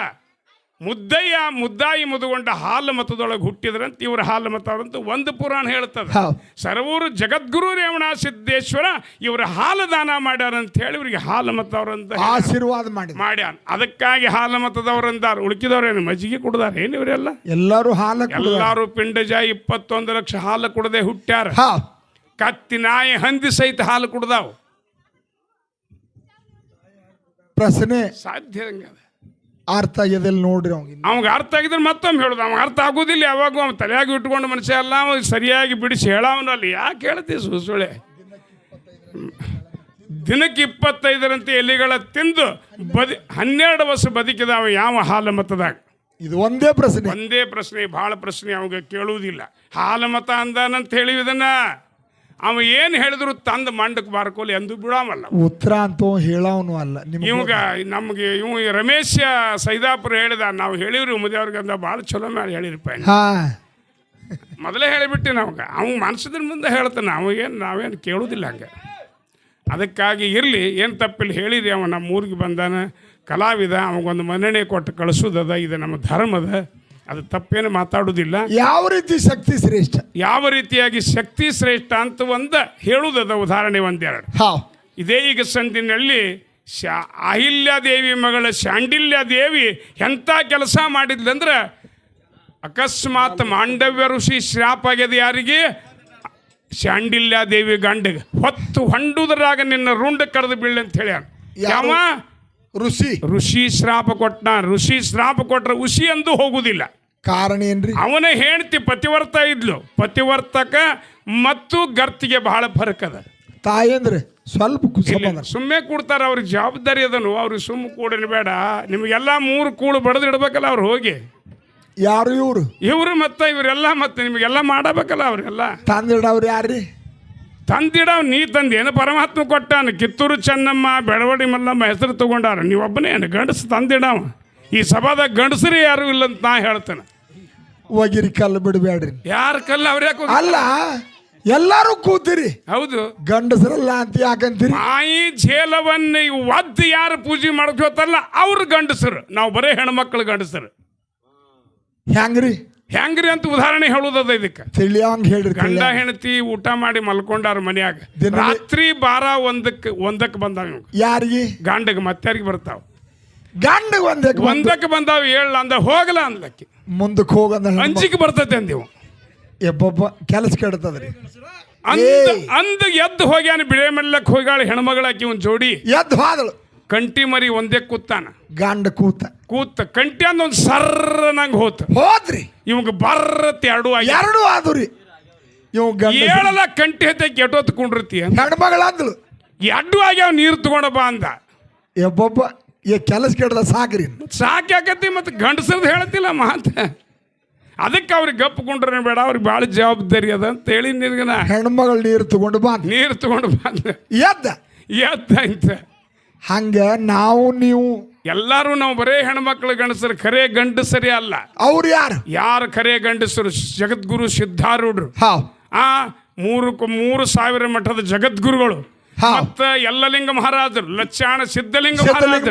S1: ಮುದ್ದಯ್ಯ ಮುದ್ದಾಯಿ ಮುದುಗೊಂಡ ಹಾಲು ಮತದೊಳಗೆ ಹುಟ್ಟಿದ್ರಂತ ಇವ್ರ ಹಾಲು ಮತದಂತ ಒಂದು ಪುರಾಣ ಹೇಳ್ತದೆ. ಸರ್ವರು ಜಗದ್ಗುರು ರೇವಣ ಸಿದ್ದೇಶ್ವರ ಇವರು ಹಾಲು ದಾನ ಮಾಡ್ಯಾರಂತ ಹೇಳಿ ಇವ್ರಿಗೆ ಹಾಲು ಮತವ್ರಂತ
S2: ಆಶೀರ್ವಾದ ಮಾಡಿ
S1: ಮಾಡ್ಯಾನ ಅದಕ್ಕಾಗಿ ಹಾಲು ಮತದವ್ರಂದಾರ ಉಳುಕಿದವ್ರೇನು? ಮಜ್ಜಿಗೆ ಕುಡ್ದಾರ ಏನು ಇವರೆಲ್ಲ?
S2: ಎಲ್ಲರೂ ಹಾಲು.
S1: ಎಲ್ಲಾರು ಪಿಂಡಜ ಇಪ್ಪತ್ತೊಂದು ಲಕ್ಷ ಹಾಲು ಕುಡದೆ ಹುಟ್ಟ್ಯಾರ. ಕತ್ತಿ ನಾಯಿ ಹಂದಿ ಸಹಿತ ಹಾಲು ಕುಡ್ದಾವ್.
S2: ಪ್ರಶ್ನೆ.
S1: ಸಾಧ್ಯ ಹಂಗದ.
S2: ಅರ್ಥ ಆಗ್ಯದಲ್ಲಿ ನೋಡ್ರಿ ಅವ್ನಿಗೆ
S1: ಅವ್ಗೆ ಅರ್ಥ ಆಗಿದ್ರೆ ಮತ್ತೊಮ್ಮೆ ಹೇಳುದು. ಅವ್ನ ಅರ್ಥ ಆಗೋದಿಲ್ಲ ಯಾವಾಗ ಅವ್ನು ತಲೆಯಾಗಿ ಇಟ್ಕೊಂಡು ಮನುಷ್ಯ ಎಲ್ಲ ಅವ ಸರಿಯಾಗಿ ಬಿಡಿಸಿ ಹೇಳವನಲ್ಲ ಯಾಕೆ ಹೇಳ್ತಿ ಸುಸುಳೆ ದಿನಕ್ಕೆ ಇಪ್ಪತ್ತೈದರಂತೆ ಎಲೆಗಳ ತಿಂದು ಬದಿ ಹನ್ನೆರಡು ವರ್ಷ ಬದುಕಿದಾವ ಯಾವ ಹಾಲು ಮತದಾಗ?
S2: ಇದು ಒಂದೇ ಪ್ರಶ್ನೆ.
S1: ಒಂದೇ ಪ್ರಶ್ನೆ ಭಾಳ ಪ್ರಶ್ನೆ ಅವಾಗ ಕೇಳುವುದಿಲ್ಲ. ಹಾಲು ಮತ ಅಂದಾನಂತ ಹೇಳಿ ಇದನ್ನ. ಅವ ಏನು ಹೇಳಿದ್ರು ತಂದು ಮಂಡಕ್ಕೆ ಬಾರ್ಕೋಲಿ ಎಂದು ಬಿಡಾಮಲ್ಲ
S2: ಉತ್ತರ ಅಂತ ಹೇಳವನು ಅಲ್ಲ
S1: ಇವಾಗ ನಮಗೆ ಇವ್ ರಮೇಶ ಸೈದಾಪುರ ಹೇಳಿದ ನಾವು ಹೇಳಿವ್ರಿ ಅಂದ ಭಾಳ ಚಲೋ ಮಾಡಿ ಹೇಳಿರಿಪ್ಪ ಮೊದಲೇ ಹೇಳಿಬಿಟ್ಟು ನಮ್ಗೆ. ಅವ್ನು ಮನ್ಸದ್ರ ಮುಂದೆ ಹೇಳ್ತಾನೆ ಅವಾಗೇನು ನಾವೇನು ಕೇಳೋದಿಲ್ಲ ಹಂಗೆ. ಅದಕ್ಕಾಗಿ ಇರಲಿ ಏನು ತಪ್ಪಿಲ್ಲ ಹೇಳಿರಿ ಅವ ನಮ್ಮ ಊರಿಗೆ ಬಂದಾನ ಕಲಾವಿದ ಅವಗೊಂದು ಮನ್ನಣೆ ಕೊಟ್ಟು ಕಳಿಸೋದದ ಇದು ನಮ್ಮ ಧರ್ಮದ ಅದು ತಪ್ಪೇನು ಮಾತಾಡುವುದಿಲ್ಲ.
S2: ಯಾವ ರೀತಿ ಶಕ್ತಿ ಶ್ರೇಷ್ಠ?
S1: ಯಾವ ರೀತಿಯಾಗಿ ಶಕ್ತಿ ಶ್ರೇಷ್ಠ ಅಂತ ಒಂದು ಹೇಳುವುದದ ಉದಾಹರಣೆ ಒಂದೆರಡು.
S2: ಹಾ.
S1: ಇದೇ ಈಗ ಸಂದಿನಲ್ಲಿ ಶಾ ಅಹಿಲ್ಯಾದೇವಿ ಮಗಳ ಶಾಂಡಿಲ್ಯ ದೇವಿ ಎಂಥ ಕೆಲಸ ಮಾಡಿದ್ಲಂದ್ರೆ ಅಕಸ್ಮಾತ್ ಮಾಂಡವ್ಯ ಋಷಿ ಶ್ರಾಪ್ ಆಗ್ಯದ ಯಾರಿಗೆ? ಶಾಂಡಿಲ್ಯ ದೇವಿ ಗಂಡಗೆ. ಹೊತ್ತು ಹೊಂಡುದ್ರಾಗ ನಿನ್ನ ರುಂಡ ಕರೆದು ಬೀಳಿ ಅಂತ ಹೇಳ್ಯಾನ? ಯಾವ?
S2: ಋಷಿ.
S1: ಋಷಿ ಶ್ರಾಪ ಕೊಟ್ಟ ಋಷಿ ಶ್ರಾಪ ಕೊಟ್ರೆ ಋಷಿ ಅಂದು ಹೋಗುದಿಲ್ಲ.
S2: ಕಾರಣ ಏನ್ರಿ?
S1: ಅವನ ಹೆಂಡತಿ ಪತಿವರ್ತ ಇದ್ಲು. ಪತಿವರ್ತಕ ಮತ್ತು ಗರ್ತಿಗೆ ಬಹಳ ಫರಕ್ ಅದ.
S2: ತಾಯಿ ಅಂದ್ರೆ ಸ್ವಲ್ಪ ಕುಸಬಂದ
S1: ಸುಮ್ಮನೆ ಕೂಡ್ತಾರ ಅವ್ರ ಜವಾಬ್ದಾರಿ ಅದನು. ಅವ್ರಿಗೆ ಸುಮ್ಮ ಕೂಡನ ಬೇಡ. ನಿಮಗೆಲ್ಲ ಮೂರು ಕೂಳು ಬಡದು ಇಡ್ಬೇಕಲ್ಲ ಅವ್ರು ಹೋಗಿ.
S2: ಯಾರು ಇವ್ರು?
S1: ಇವರು ಮತ್ತೆ ಇವರೆಲ್ಲ ಮತ್ತೆ ನಿಮಗೆಲ್ಲ ಮಾಡಬೇಕಲ್ಲ ಅವರೆಲ್ಲ
S2: ತಂದಿಡವ್ರು ಯಾರ್ರಿ?
S1: ತಂದಿಡ ನೀ ತಂದು. ಏನು ಪರಮಾತ್ಮ ಕೊಟ್ಟಾನ? ಕಿತ್ತೂರು ಚೆನ್ನಮ್ಮ ಬೆಳವಡಿ ಮಲ್ಲಮ್ಮ ಹೆಸರು ತಗೊಂಡಾರ. ನೀವೊಬ್ಬನೇ ಏನು ಗಂಡಸು ತಂದಿಡವ. ಈ ಸಭಾದಾಗ ಗಂಡಸರೇ ಯಾರು ಇಲ್ಲ ಅಂತ ನಾ ಹೇಳ್ತೇನೆ.
S2: ಒಗಿರಿ ಕಲ್ಲು ಬಿಡಬೇಡ್ರಿ.
S1: ಯಾರ ಕಲ್ಲು ಅವ್ರ ಯಾಕೆ
S2: ಅಲ್ಲ ಎಲ್ಲಾರು ಕೂತಿರಿ.
S1: ಹೌದು.
S2: ಗಂಡಸರಲ್ಲ ಅಂತ ಯಾಕಂತೀರಿ
S1: ಮಾಯಿ ಜೇಲವನ್ನ ಒದ್ದು ಯಾರು ಪೂಜೆ ಮಾಡ್ಕೋತಲ್ಲ ಅವ್ರ ಗಂಡಸರು. ನಾವು ಬರೇ ಹೆಣ್ಮಕ್ಳು ಗಂಡಸರು.
S2: ಹೆಂಗ್ರಿ?
S1: ಹೆಂಗ್ರಿ ಅಂತ ಉದಾಹರಣೆ ಹೇಳುದದ ಇದಕ್ಕೆ.
S2: ತಿಳಿಯಂಗ್ ಹೇಳಿ
S1: ಗಂಡ. ಹೆಂಡತಿ ಊಟ ಮಾಡಿ ಮಲ್ಕೊಂಡಾರ ಮನ್ಯಾಗ. ರಾತ್ರಿ ಬಾರ ಒಂದಕ್ಕೆ ಒಂದಕ್ಕೆ ಬಂದಾಗ.
S2: ಯಾರಿಗೆ?
S1: ಗಂಡಗೆ ಮತ್ತಾರಿಗೆ ಬರ್ತಾವ.
S2: ಗಂಡ ಒಂದಕ್ಕೆ
S1: ಒಂದಕ್ಕೆ ಬಂದಾವ ಹೇಳ ಅಂದ ಹೋಗಲ್ಲ ಅಂದ್ಲಕ್ಕಿ.
S2: ಮುಂದಕ್ಕೆ ಹೋಗಂದ
S1: ಅಂಜಿಕೆ ಬರ್ತೈತೆ ಅಂದಿವು
S2: ಎಬ್ಬೊಬ್ಬ ಕೆಲಸ ಕೆಡ್ತದ್ರಿ.
S1: ಅಂದ ಅಂದ ಎದ್ದು ಹೋಗ್ಯಾನ ಬಿಳೆ ಮೆಲ್ಲಕ್ಕೆ ಹೋಗ್ಯಾಳ ಹೆಣ್ಮಗಳಾಕಿ ಒಂದು ಜೋಡಿ.
S2: ಎದ್ದು ಹಾದಳು.
S1: ಕಂಟಿ ಮರಿ ಒಂದೇ ಕೂತಾನ.
S2: ಗಂಡ ಕೂತ.
S1: ಕೂತ ಕಂಟಿ ಅಂದ ಒಂದು ಸರ್ರ ನಂಗೆ ಹೋತ.
S2: ಹೋದ್ರಿ.
S1: ಇವಂಗ ಬರ್ರತ್ ಎರಡು
S2: ಎರಡು ಆದ್ರಿ. ಇವ್ ಗಂಡ
S1: ಏಳಲ್ಲ ಕಂಟಿ ಹತ್ತೆ ಕೆಟ್ಟೋತ್ಕೊಂಡಿರ್ತೀಯ ಕುಂಡಿರ್ತಿ
S2: ಹೆಣ್ಮಗಳಂದ್ಳು
S1: ಎರಡು ಆಗ್ಯಾವ ನೀರು ತಗೊಂಡ ಬಾ ಅಂದ.
S2: ಎಬ್ಬೊಬ್ಬ ಈ ಕೆಲಸ ಕೆಡ್ದ ಸಾಕ್ರಿ
S1: ಸಾಕಾಕತಿ ಮತ್ತು ಗಂಡಸರ್ದು ಹೇಳತಿಲ್ಲ ಮಾತ. ಅದಕ್ಕೆ ಅವ್ರಿಗೆ ಗಪ್ಪು ಕುಂಡ್ರೆ ಬೇಡ ಅವ್ರಿಗೆ ಭಾಳ ಜವಾಬ್ದಾರಿ ಅದ ಅಂತ ಹೇಳಿ ನಿನಗನ.
S2: ಹೆಣ್ಮಗಳು ನೀರು ತಗೊಂಡು ಬಾ
S1: ನೀರು ತಗೊಂಡು ಬಂದ
S2: ಎದ್ದ.
S1: ಎದ್ದಾಯ್ತ
S2: ಹಂಗ ನಾವು ನೀವು
S1: ಎಲ್ಲರೂ ನಾವು ಬರೇ ಹೆಣ್ಮಕ್ಳು ಗಂಡಸರು ಖರೇ ಗಂಡಸರೇ ಅಲ್ಲ.
S2: ಅವ್ರು ಯಾರು?
S1: ಯಾರು ಖರೇ ಗಂಡಸರು? ಜಗದ್ಗುರು ಸಿದ್ಧಾರೂಢರು.
S2: ಹಾ.
S1: ಆ ಮೂರು ಮೂರು ಸಾವಿರ ಮಠದ ಜಗದ್ಗುರುಗಳು. ಮತ್ತ ಎಲ್ಲಲಿಂಗ ಮಹಾರಾಜರು ಲಚ್ಚಾಣ ಸಿದ್ಧಲಿಂಗ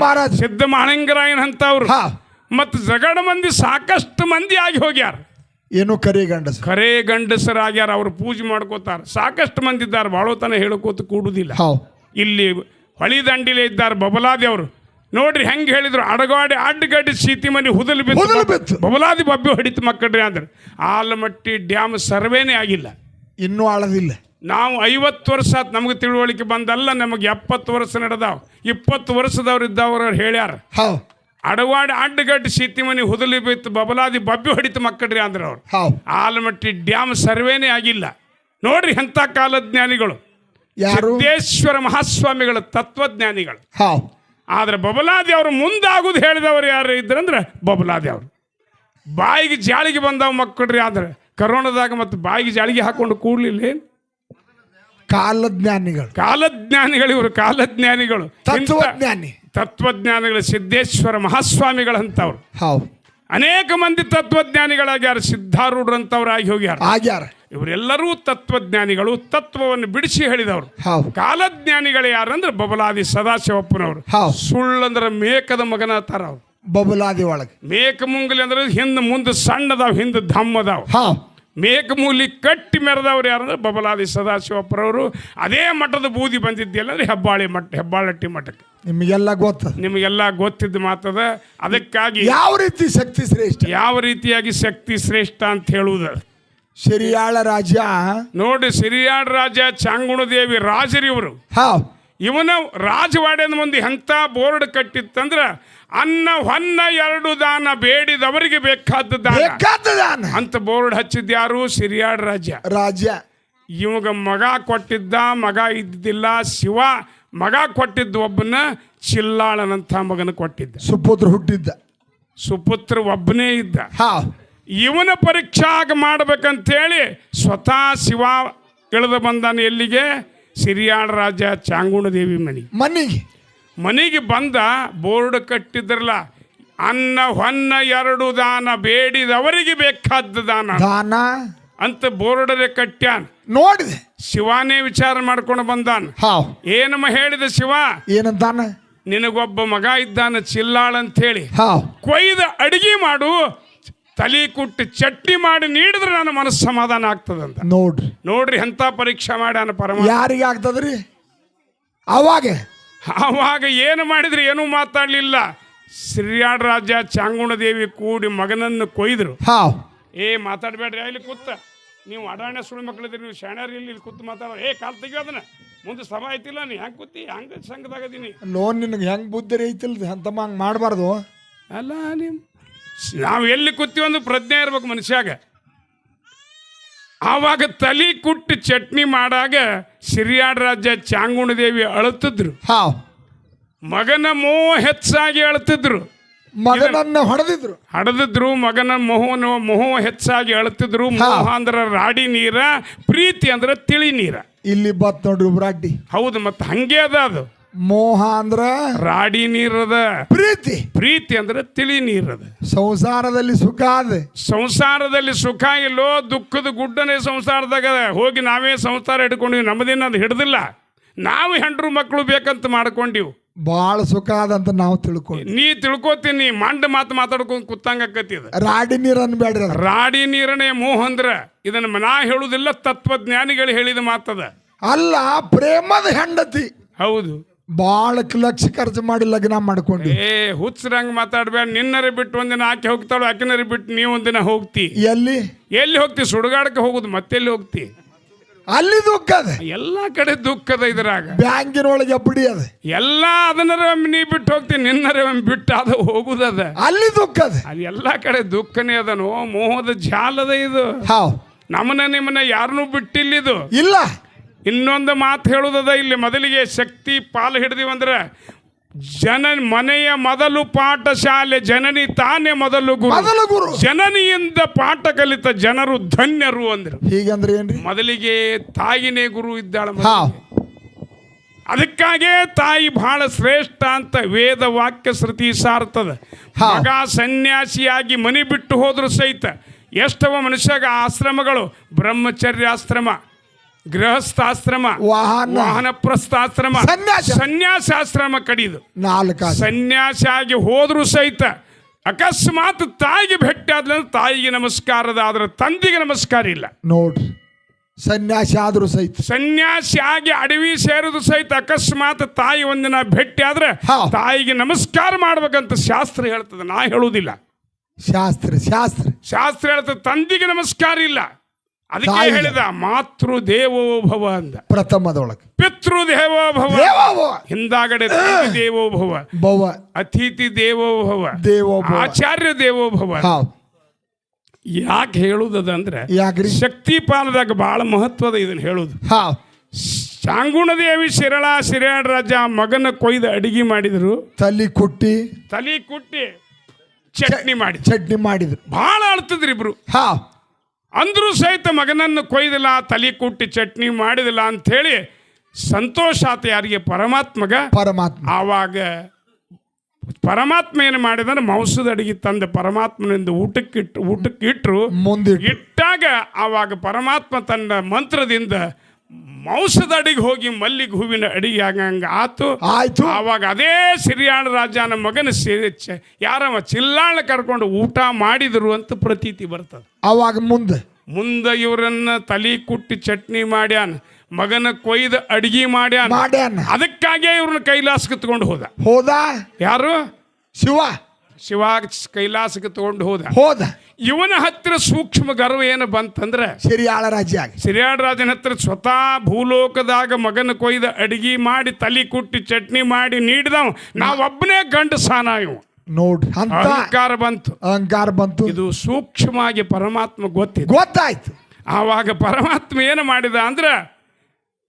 S2: ಮಹಾರಾಜ.
S1: ಸಿದ್ಧ ಮಹಾಲಿಂಗರಾಯನ್ ಅಂತವ್ರು
S2: ಹಾ.
S1: ಮತ್ತು ಜಗಡ ಮಂದಿ ಸಾಕಷ್ಟು ಮಂದಿ ಆಗಿ ಹೋಗ್ಯಾರ.
S2: ಏನು ಕರೆ ಗಂಡಸ?
S1: ಕರೆ ಗಂಡಸರಾಗ್ಯಾರ ಅವ್ರು ಪೂಜೆ ಮಾಡ್ಕೋತಾರ. ಸಾಕಷ್ಟು ಮಂದಿ ಇದ್ದಾರೆ ಬಾಳೋತನ ಹೇಳಕೋತ ಕೂಡುದಿಲ್ಲ. ಇಲ್ಲಿ ಹೊಳಿ ದಂಡಿಲೆ ಇದ್ದಾರೆ ಬಬಲಾದೇವರು ನೋಡ್ರಿ ಹೆಂಗೆ ಹೇಳಿದ್ರು ಅಡಗಾಡಿ ಅಡ್ಡಗಡ್ಡಿ ಸೀತಿ ಮನೆ ಹುದಲು ಬಿತ್ತು. ಬಬಲಾದಿ ಬಬ್ಬೆ ಹೊಡಿತು ಮಕ್ಕಳ್ರಿ ಅಂದ್ರೆ. ಆಲಮಟ್ಟಿ ಡ್ಯಾಮ್ ಸರ್ವೇನೇ ಆಗಿಲ್ಲ.
S2: ಇನ್ನೂ ಆಳದಿಲ್ಲ.
S1: ನಾವು ಐವತ್ತು ವರ್ಷ ಆಯ್ತು ನಮಗೆ ತಿಳುವಳಿಕೆ ಬಂದಲ್ಲ ನಮಗೆ ಎಪ್ಪತ್ತು ವರ್ಷ ನಡೆದಾವ. ಇಪ್ಪತ್ತು ವರ್ಷದವ್ರು ಇದ್ದವರು ಹೇಳ್ಯಾರ.
S2: ಹೌ.
S1: ಅಡವಾಡಿ ಅಡ್ಡಗಡ್ಡಿ ಸೀತಿ ಮನೆ ಹುದಲಿ ಬಿತ್ತು ಬಬಲಾದಿ ಬಬ್ಬಿ ಹೊಡಿತು ಮಕ್ಕಳ್ರಿ ಅಂದ್ರೆ ಅವ್ರು. ಆಲಮಟ್ಟಿ ಡ್ಯಾಮ್ ಸರ್ವೇನೇ ಆಗಿಲ್ಲ. ನೋಡ್ರಿ ಎಂಥ ಕಾಲಜ್ಞಾನಿಗಳು.
S2: ಯಾರು?
S1: ಸಿದ್ದೇಶ್ವರ ಮಹಾಸ್ವಾಮಿಗಳು ತತ್ವಜ್ಞಾನಿಗಳು. ಆದ್ರೆ ಬಬಲಾದಿ ಅವರು ಮುಂದಾಗುದು ಹೇಳಿದವರು ಯಾರು ಇದ್ರಂದ್ರೆ ಬಬಲಾದಿ ಅವರು. ಬಾಯಿಗೆ ಜಾಳಿಗೆ ಬಂದವ ಮಕ್ಕಳ್ರಿ ಆದ್ರೆ ಕರೋನಾದಾಗ ಮತ್ತು ಬಾಯಿಗೆ ಜಾಳಿಗೆ ಹಾಕೊಂಡು ಕೂಡ್ಲಿಲ್ಲ ಏನ್?
S2: ಕಾಲಜ್ಞಾನಿಗಳು.
S1: ಕಾಲಜ್ಞಾನಿಗಳು ಇವರು ಕಾಲಜ್ಞಾನಿಗಳು.
S2: ತತ್ವಜ್ಞಾನಿ.
S1: ತತ್ವಜ್ಞಾನಿಗಳು ಸಿದ್ದೇಶ್ವರ ಮಹಾಸ್ವಾಮಿಗಳಂತವ್ರು
S2: ಹೌದು.
S1: ಅನೇಕ ಮಂದಿ ತತ್ವಜ್ಞಾನಿಗಳಾಗ್ಯಾರ ಸಿದ್ಧಾರೂಢರಂತವ್ರು ಆಗಿ ಹೋಗ್ಯಾರ.
S2: ಆಗ್ಯಾರ.
S1: ಇವರೆಲ್ಲರೂ ತತ್ವಜ್ಞಾನಿಗಳು ತತ್ವವನ್ನು ಬಿಡಿಸಿ ಹೇಳಿದವರು. ಕಾಲಜ್ಞಾನಿಗಳು ಯಾರಂದ್ರೆ? ಬಬಲಾದಿ ಸದಾಶಿವಪ್ಪನವರು. ಸುಳ್ಳಂದ್ರೆ ಮೇಕದ ಮಗನ ತರ ಅವ್ರು.
S2: ಬಬಲಾದಿ ಒಳಗೆ.
S1: ಮೇಕ ಮುಂಗಲಿ ಅಂದ್ರೆ ಹಿಂದೆ ಮುಂದೆ ಸಣ್ಣದಾವ್ ಹಿಂದೆ ದಮ್ ಅದಾವ್
S2: ಹಾ
S1: ಮೇಕ ಮೂಲಿ ಕಟ್ಟಿ ಮೆರೆದವ್ರು ಯಾರಂದ್ರೆ ಬಬಲಾದಿ ಸದಾಶಿವಪ್ಪರವರು. ಅದೇ ಮಠದ ಬೂದಿ ಬಂದಿದ್ದಿಲ್ಲ ಅಂದ್ರೆ ಹೆಬ್ಬಾಳಿ ಮಠ ಹೆಬ್ಬಾಳಟ್ಟಿ ಮಠಕ್ಕೆ.
S2: ನಿಮಗೆಲ್ಲ ಗೊತ್ತ.
S1: ನಿಮಗೆಲ್ಲ ಗೊತ್ತಿದ್ದ ಮಾತದ. ಅದಕ್ಕಾಗಿ
S2: ಯಾವ ರೀತಿ ಶಕ್ತಿ ಶ್ರೇಷ್ಠ?
S1: ಯಾವ ರೀತಿಯಾಗಿ ಶಕ್ತಿ ಶ್ರೇಷ್ಠ ಅಂತ ಹೇಳುವುದು?
S2: ಸಿರಿಯಾಳ ರಾಜ.
S1: ನೋಡಿ ಸಿರಿಯಾಳ ರಾಜ ಚಾಂಗುಣದೇವಿ ರಾಜರಿವರು.
S2: ಹಾ
S1: ಇವನ ರಾಜವಾಡ್ಯದ ಮುಂದೆ ಎಂಥ ಬೋರ್ಡ್ ಕಟ್ಟಿತ್ತಂದ್ರೆ ಅನ್ನ ಹೊನ್ನ ಎರಡು ದಾನ ಬೇಡಿದವರಿಗೆ ಬೇಕಾದ ದಾನ. ಅಂತ ಬೋರ್ಡ್ ಹಚ್ಚಿದ ಯಾರು? ಸಿರಿಯಾಡ್ ರಾಜ
S2: ರಾಜ
S1: ಇವಾಗ ಮಗ ಕೊಟ್ಟಿದ್ದ ಮಗ ಇದ್ದಿಲ್ಲ ಶಿವ ಮಗ ಕೊಟ್ಟಿದ್ದ ಒಬ್ಬನ ಚಿಲ್ಲಾಳನಂಥ ಮಗನ ಕೊಟ್ಟಿದ್ದ.
S2: ಸುಪುತ್ರ ಹುಟ್ಟಿದ್ದ.
S1: ಸುಪುತ್ರ ಒಬ್ಬನೇ ಇದ್ದ.
S2: ಹಾ.
S1: ಇವನ ಪರೀಕ್ಷಾಗ ಮಾಡ್ಬೇಕಂತೇಳಿ ಸ್ವತಃ ಶಿವ ಇಳಿದು ಬಂದಾನೆ ಎಲ್ಲಿಗೆ? ಸಿರಿಯಾಳ ರಾಜ ಚಾಂಗುಣದೇವಿ ಮನೆ.
S2: ಮನೆಗೆ.
S1: ಮನೆಗೆ ಬಂದ ಬೋರ್ಡ್ ಕಟ್ಟಿದ್ರಲ್ಲ ಅನ್ನ ಹೊನ್ನ ಎರಡು ದಾನ ಬೇಡಿದವರಿಗೆ ಬೇಕಾದ ದಾನ.
S2: ದಾನ.
S1: ಅಂತ ಬೋರ್ಡರೆ ಕಟ್ಟ್ಯಾನ.
S2: ನೋಡಿದೆ.
S1: ಶಿವಾನೇ ವಿಚಾರ ಮಾಡ್ಕೊಂಡು ಬಂದಾನ.
S2: ಏನು
S1: ಏನಮ್ಮ ಹೇಳಿದ ಶಿವ?
S2: ಏನಂತಾನ
S1: ನಿನಗೊಬ್ಬ ಮಗ ಇದ್ದಾನ ಚಿಲ್ಲಾಳ ಅಂತೇಳಿ
S2: ಹೇಳಿ.
S1: ಕೊಯ್ದ ಅಡಿಗೆ ಮಾಡು ತಲೆ ಕುಟ್ಟಿ ಚಟ್ನಿ ಮಾಡಿ ನೀಡಿದ್ರೆ ನನ್ನ ಮನಸ್ಸು ಸಮಾಧಾನ ಆಗ್ತದಂತ
S2: ನೋಡ್ರಿ.
S1: ನೋಡ್ರಿ ಎಂಥ ಪರೀಕ್ಷೆ ಮಾಡ್ಯಾನ ಪರಮ
S2: ಯಾರಿಗೆ ಆಗ್ತದ್ರಿ? ಅವಾಗ.
S1: ಅವಾಗ ಏನು ಮಾಡಿದ್ರಿ ಏನೂ ಮಾತಾಡಲಿಲ್ಲ. ಶ್ರೀಯಾಡ ರಾಜ ಚಾಂಗುಣದೇವಿ ಕೂಡಿ ಮಗನನ್ನು ಕೊಯ್ದರು.
S2: ಹಾ
S1: ಏ ಮಾತಾಡಬೇಡ್ರಿ ಇಲ್ಲಿ ಕೂತ. ನೀವು ಅಡಾಣೆ ಸುಳ್ಳು ಮಕ್ಕಳಿದ್ರಿ ನೀವು ಶಾಣ್ಯಾರ ಇಲ್ಲಿ ಇಲ್ಲಿ ಕೂತು ಮಾತಾಡೋ ಏ ಕಾಲ್ ತೆಗಿಯೋ ಅದನ್ನ. ಮುಂದೆ ಸಭಾ ಐತಿಲ್ಲ ನೀ ಹೆಂಗೆ ಕೂತಿ? ಹಂಗೆ ಸಂಘದಾಗದೀನಿ
S2: ಲೋನ್ ನಿನಗೆ ಹೆಂಗ್ ಬುದ್ಧಿ ಐತಿಲ್ರಿ? ಅಂತಮ್ಮ ಹಂಗೆ ಮಾಡಬಾರ್ದು.
S1: ಅಲ್ಲ ನಿಮ್ ನಾವು ಎಲ್ಲಿ ಅಂದ್ರೆ ಪ್ರಜ್ಞೆ ಇರ್ಬೇಕು ಮನುಷ್ಯಾಗ. ಆವಾಗ ತಲೆ ಕುಟ್ಟು ಚಟ್ನಿ ಮಾಡಾಗ ಸಿರಿಯಾಡ ರಾಜ್ಯ ಚಾಂಗುಣದೇವಿ ಅಳುತ್ತಿದ್ರು
S2: ಹಾ.
S1: ಮಗನ ಮೋಹ ಹೆಚ್ಚಾಗಿ ಅಳುತ್ತಿದ್ರು
S2: ಮಗನನ್ನ ಹೊಡೆದಿದ್ರು.
S1: ಹಡದಿದ್ರು ಮಗನ ಮೊಹನ ಮೊಹ ಹೆಚ್ಚಾಗಿ ಅಳುತ್ತಿದ್ರು ಮೋಹ ಅಂದ್ರ ರಾಡಿ ನೀರ ಪ್ರೀತಿ ಅಂದ್ರೆ ತಿಳಿ ನೀರ.
S2: ಇಲ್ಲಿ ಬತ್ ನೋಡ್ರಿ ಬ್ರಾಡ್ಡಿ
S1: ಹೌದು ಮತ್ತೆ ಹಂಗೆ ಅದ ಅದು.
S2: ಮೋಹ ಅಂದ್ರ
S1: ರಾಡಿ ನೀರದ.
S2: ಪ್ರೀತಿ.
S1: ಪ್ರೀತಿ ಅಂದ್ರೆ ತಿಳಿ ನೀರದ.
S2: ಸಂಸಾರದಲ್ಲಿ ಸುಖ ಅದ
S1: ಸಂಸಾರದಲ್ಲಿ ಸುಖ ಇಲ್ಲೋ ದುಃಖದ ಗುಡ್ಡನೆ ಸಂಸಾರದಾಗ. ಹೋಗಿ ನಾವೇ ಸಂಸಾರ ಹಿಡ್ಕೊಂಡಿವಿ ನಮ್ಮದೇನು ಅದು ಹಿಡ್ದಿಲ್ಲ. ನಾವು ಹೆಂಡ್ರು ಮಕ್ಕಳು ಬೇಕಂತ ಮಾಡ್ಕೊಂಡಿವು.
S2: ಬಹಳ ಸುಖ ಅದಂತ ನಾವು ತಿಳ್ಕೊ
S1: ನೀ ತಿಳ್ಕೊತೀನಿ ಮಂಡ ಮಾತು ಮಾತಾಡ್ಕೊಂಡು ಕುತ್ತಂಗ
S2: ರಾಡಿ ನೀರ್ ಅನ್ಬೇಡ್ರಿ
S1: ರಾಡಿ ನೀರನೇ ಮೋಹ ಅಂದ್ರ ಇದನ್ನ ನಾ ಹೇಳುದಿಲ್ಲ ತತ್ವಜ್ಞಾನಿಗಳು ಹೇಳಿದ ಮಾತದ
S2: ಅಲ್ಲ ಪ್ರೇಮದ ಹೆಂಡತಿ.
S1: ಹೌದು.
S2: ಬಾಳ ಲಕ್ಷ ಖರ್ಚು ಮಾಡಿ ಲಗ್ನ ಮಾಡ್ಕೊಂಡು
S1: ಏ ಹುಚ್ಚರಂಗ್ ಮಾತಾಡ್ಬೇಡ. ನಿನ್ನರಿ ಬಿಟ್ಟು ಒಂದಿನ ಆಕೆ ಹೋಗ್ತಾಳು ಆಕಿನರಿ ಬಿಟ್ಟು ನೀ ಒಂದಿನ ಹೋಗ್ತಿ.
S2: ಎಲ್ಲಿ?
S1: ಎಲ್ಲಿ ಹೋಗ್ತಿ? ಸುಡುಗಾಡಕ್ಕೆ ಹೋಗುದು ಮತ್ತೆಲ್ಲಿ ಹೋಗ್ತಿ?
S2: ಅಲ್ಲಿ ದುಃಖ ಅದ.
S1: ಎಲ್ಲಾ ಕಡೆ ದುಃಖದ ಇದ್ರಾಗ.
S2: ಬ್ಯಾಂಕಿನೊಳಗೆ ಬಿಡಿ ಅದ.
S1: ಎಲ್ಲ ಅದನ್ನರ ಒಮ್ಮೆ ನೀ ಬಿಟ್ಟು ಹೋಗ್ತೀನಿ ನಿನ್ನರ ಒಮ್ಮೆ ಬಿಟ್ಟು ಅದು. ಹೋಗುದದ
S2: ಅಲ್ಲಿ ದುಃಖ ಅದ.
S1: ಅದು ಎಲ್ಲ ಕಡೆ ದುಃಖನೇ ಅದನು ಮೋಹದ ಜಾಲದ ಇದು.
S2: ಹಾವ್
S1: ನಮ್ಮನ್ನ ನಿಮ್ಮನ್ನ ಯಾರನ್ನೂ ಬಿಟ್ಟಿಲ್ಲಿದು
S2: ಇಲ್ಲ.
S1: ಇನ್ನೊಂದು ಮಾತು ಹೇಳುದದ ಇಲ್ಲಿ ಮೊದಲಿಗೆ ಶಕ್ತಿ ಪಾಲು ಹಿಡಿದಿವಂದ್ರೆ ಜನ ಮನೆಯ ಮೊದಲು ಪಾಠಶಾಲೆ ಜನನಿ ತಾನೇ ಮೊದಲು ಗುರು.
S2: ಮೊದಲ ಗುರು.
S1: ಜನನಿಯಿಂದ ಪಾಠ ಕಲಿತ ಜನರು ಧನ್ಯರು ಅಂದ್ರು.
S2: ಹೀಗಂದ್ರೆ ಏನ್ರಿ?
S1: ಮೊದಲಿಗೆ ತಾಯಿನೇ ಗುರು ಇದ್ದಾಳ ಅದಕ್ಕಾಗೇ ತಾಯಿ ಬಹಳ ಶ್ರೇಷ್ಠ ಅಂತ ವೇದ ವಾಕ್ಯ ಶ್ರುತಿ ಸಾರ್ತದ. ಮಗ ಸನ್ಯಾಸಿಯಾಗಿ ಮನಿ ಬಿಟ್ಟು ಹೋದ್ರು ಸಹಿತ ಎಷ್ಟವ ಮನುಷ್ಯಗ ಆಶ್ರಮಗಳು? ಬ್ರಹ್ಮಚರ್ಯಾಶ್ರಮ. ಗೃಹಸ್ಥಾಶ್ರಮ
S2: ವಾಹನ
S1: ವಾಹನಪ್ರಸ್ಥಾಶ್ರಮ
S2: ಸನ್ಯಾಸ.
S1: ಸನ್ಯಾಸಾಶ್ರಮ ಕಡಿದು.
S2: ನಾಲ್ಕ
S1: ಸನ್ಯಾಸಿಯಾಗಿ ಹೋದ್ರು ಸಹಿತ ಅಕಸ್ಮಾತ್ ತಾಯಿಗೆ ಭೇಟಿ ಆದ್ರೆ ತಾಯಿಗೆ ನಮಸ್ಕಾರದ ಆದ್ರೆ ತಂದಿಗೆ ನಮಸ್ಕಾರ ಇಲ್ಲ.
S2: ನೋಡ್ರಿ ಸನ್ಯಾಸಿ ಆದರೂ ಸಹಿತ.
S1: ಸನ್ಯಾಸಿ ಆಗಿ ಅಡವಿ ಸೇರೋದು ಸಹಿತ ಅಕಸ್ಮಾತ್ ತಾಯಿ ಒಂದಿನ ಭೇಟಿ ಆದ್ರೆ ತಾಯಿಗೆ ನಮಸ್ಕಾರ ಮಾಡ್ಬೇಕಂತ ಶಾಸ್ತ್ರ ಹೇಳ್ತದೆ. ನಾ ಹೇಳುವುದಿಲ್ಲ.
S2: ಶಾಸ್ತ್ರ ಶಾಸ್ತ್ರ.
S1: ಶಾಸ್ತ್ರ ಹೇಳ್ತದೆ ತಂದಿಗೆ ನಮಸ್ಕಾರ ಇಲ್ಲ. ಅದಕ್ಕೆ. ಹೇಳಿದ ಮಾತೃ ದೇವೋಭವ ಅಂದ.
S2: ಪ್ರಥಮದೊಳಗೆ.
S1: ಪಿತೃ ದೇವೋಭವ
S2: ದೇವೋಭವ
S1: ಹಿಂದಾಗಡೆ ದೇವೋ ದೇವೋಭವ
S2: ಭವ.
S1: ಅತಿಥಿ ದೇವೋಭವ
S2: ದೇವೋಭವ
S1: ಆಚಾರ್ಯ ದೇವೋಭವ
S2: ಹಾವ್
S1: ಯಾಕೆ ಹೇಳುದಂದ್ರೆ
S2: ಯಾಕ್ರಿ?
S1: ಶಕ್ತಿ ಪಾಲದಾಗ ಬಹಳ ಮಹತ್ವದ ಇದನ್ನ ಹೇಳುದು.
S2: ಶಾಂಗುಣ
S1: ಚಾಂಗುಣದೇವಿ ಶಿರಳ ಶಿರಾಡ್ ರಾಜ ಮಗನ ಕೊಯ್ದು ಅಡಿಗೆ ಮಾಡಿದ್ರು.
S2: ತಲಿ ಕುಟ್ಟಿ.
S1: ತಲಿ ಕುಟ್ಟಿ ಚಟ್ನಿ ಮಾಡಿ
S2: ಚಟ್ನಿ ಮಾಡಿದ್ರು.
S1: ಬಹಳ ಅಳ್ತದ್ರಿ ಇಬ್ರು.
S2: ಹಾವ್
S1: ಅಂದ್ರೂ ಸಹಿತ ಮಗನನ್ನು ಕೊಯ್ದಿಲ್ಲ ತಲೆ ಕುಟ್ಟಿ ಚಟ್ನಿ ಮಾಡಿದಿಲ್ಲ ಅಂಥೇಳಿ ಸಂತೋಷ ಆತ ಯಾರಿಗೆ? ಪರಮಾತ್ಮಗ?
S2: ಪರಮಾತ್ಮ.
S1: ಆವಾಗ ಪರಮಾತ್ಮ ಏನು ಮಾಡಿದ್ರೆ ಮೌಸದ ಅಡಿಗೆ ತಂದು ಪರಮಾತ್ಮನಿಂದ ಊಟಕ್ಕಿಟ್ಟು ಊಟಕ್ಕಿಟ್ಟರು ಊಟಕ್ಕೆ ಇಟ್ಟರು ಇಟ್ಟಾಗ ಆವಾಗ ಪರಮಾತ್ಮ ತನ್ನ ಮಂತ್ರದಿಂದ ಮಾಂಸದ ಅಡಿಗೆ ಹೋಗಿ ಮಲ್ಲಿಗೆ ಹೂವಿನ ಅಡಿಗೆ ಆಗಂಗ ಆತು.
S2: ಆಯ್ತು.
S1: ಆವಾಗ ಅದೇ ಸಿರಿಯಾಣ ರಾಜನ ಮಗನ ಸೇರಿ ಚ- ಯಾರವ ಚಿಲ್ಲಾಣ ಕರ್ಕೊಂಡು ಊಟ ಮಾಡಿದ್ರು ಅಂತ ಪ್ರತೀತಿ ಬರ್ತದೆ.
S2: ಅವಾಗ ಮುಂದೆ.
S1: ಮುಂದೆ ಇವರನ್ನ ತಲಿ ಕುಟ್ಟಿ ಚಟ್ನಿ ಮಾಡ್ಯಾನ ಮಗನ ಕೊಯ್ದ ಅಡಿಗೆ ಮಾಡ್ಯಾನ.
S2: ಮಾಡ್ಯಾನ.
S1: ಅದಕ್ಕಾಗೆ ಇವ್ರನ್ನ ಕೈಲಾಸಕ್ಕೆ ತಗೊಂಡು ಹೋದ.
S2: ಹೋದ?
S1: ಯಾರು?
S2: ಶಿವ.
S1: ಶಿವ ಕೈಲಾಸಕ್ಕೆ ತಗೊಂಡು ಹೋದ.
S2: ಹೋದ.
S1: ಇವನ ಹತ್ತಿರ ಸೂಕ್ಷ್ಮ ಗರ್ವ ಏನು ಬಂತಂದ್ರೆ
S2: ಸಿರಿಯಾಳ ರಾಜ್ಯ
S1: ಸಿರಿಯಾಳ ರಾಜನ ಹತ್ರ ಸ್ವತಃ ಭೂಲೋಕದಾಗ ಮಗನ ಕೊಯ್ದ ಅಡಿಗೆ ಮಾಡಿ ತಲೆ ಕುಟ್ಟಿ ಚಟ್ನಿ ಮಾಡಿ ನೀಡಿದವ. ನಾವೊಬ್ಬನೇ ಗಂಡ ಸಾನ ಇವು.
S2: ನೋಡ್ರಿ
S1: ಅಹಂಕಾರ ಬಂತು.
S2: ಅಹಂಕಾರ ಬಂತು.
S1: ಇದು ಸೂಕ್ಷ್ಮವಾಗಿ ಪರಮಾತ್ಮ ಗೊತ್ತಿದೆ
S2: ಗೊತ್ತಾಯ್ತು.
S1: ಆವಾಗ ಪರಮಾತ್ಮ ಏನು ಮಾಡಿದ ಅಂದ್ರೆ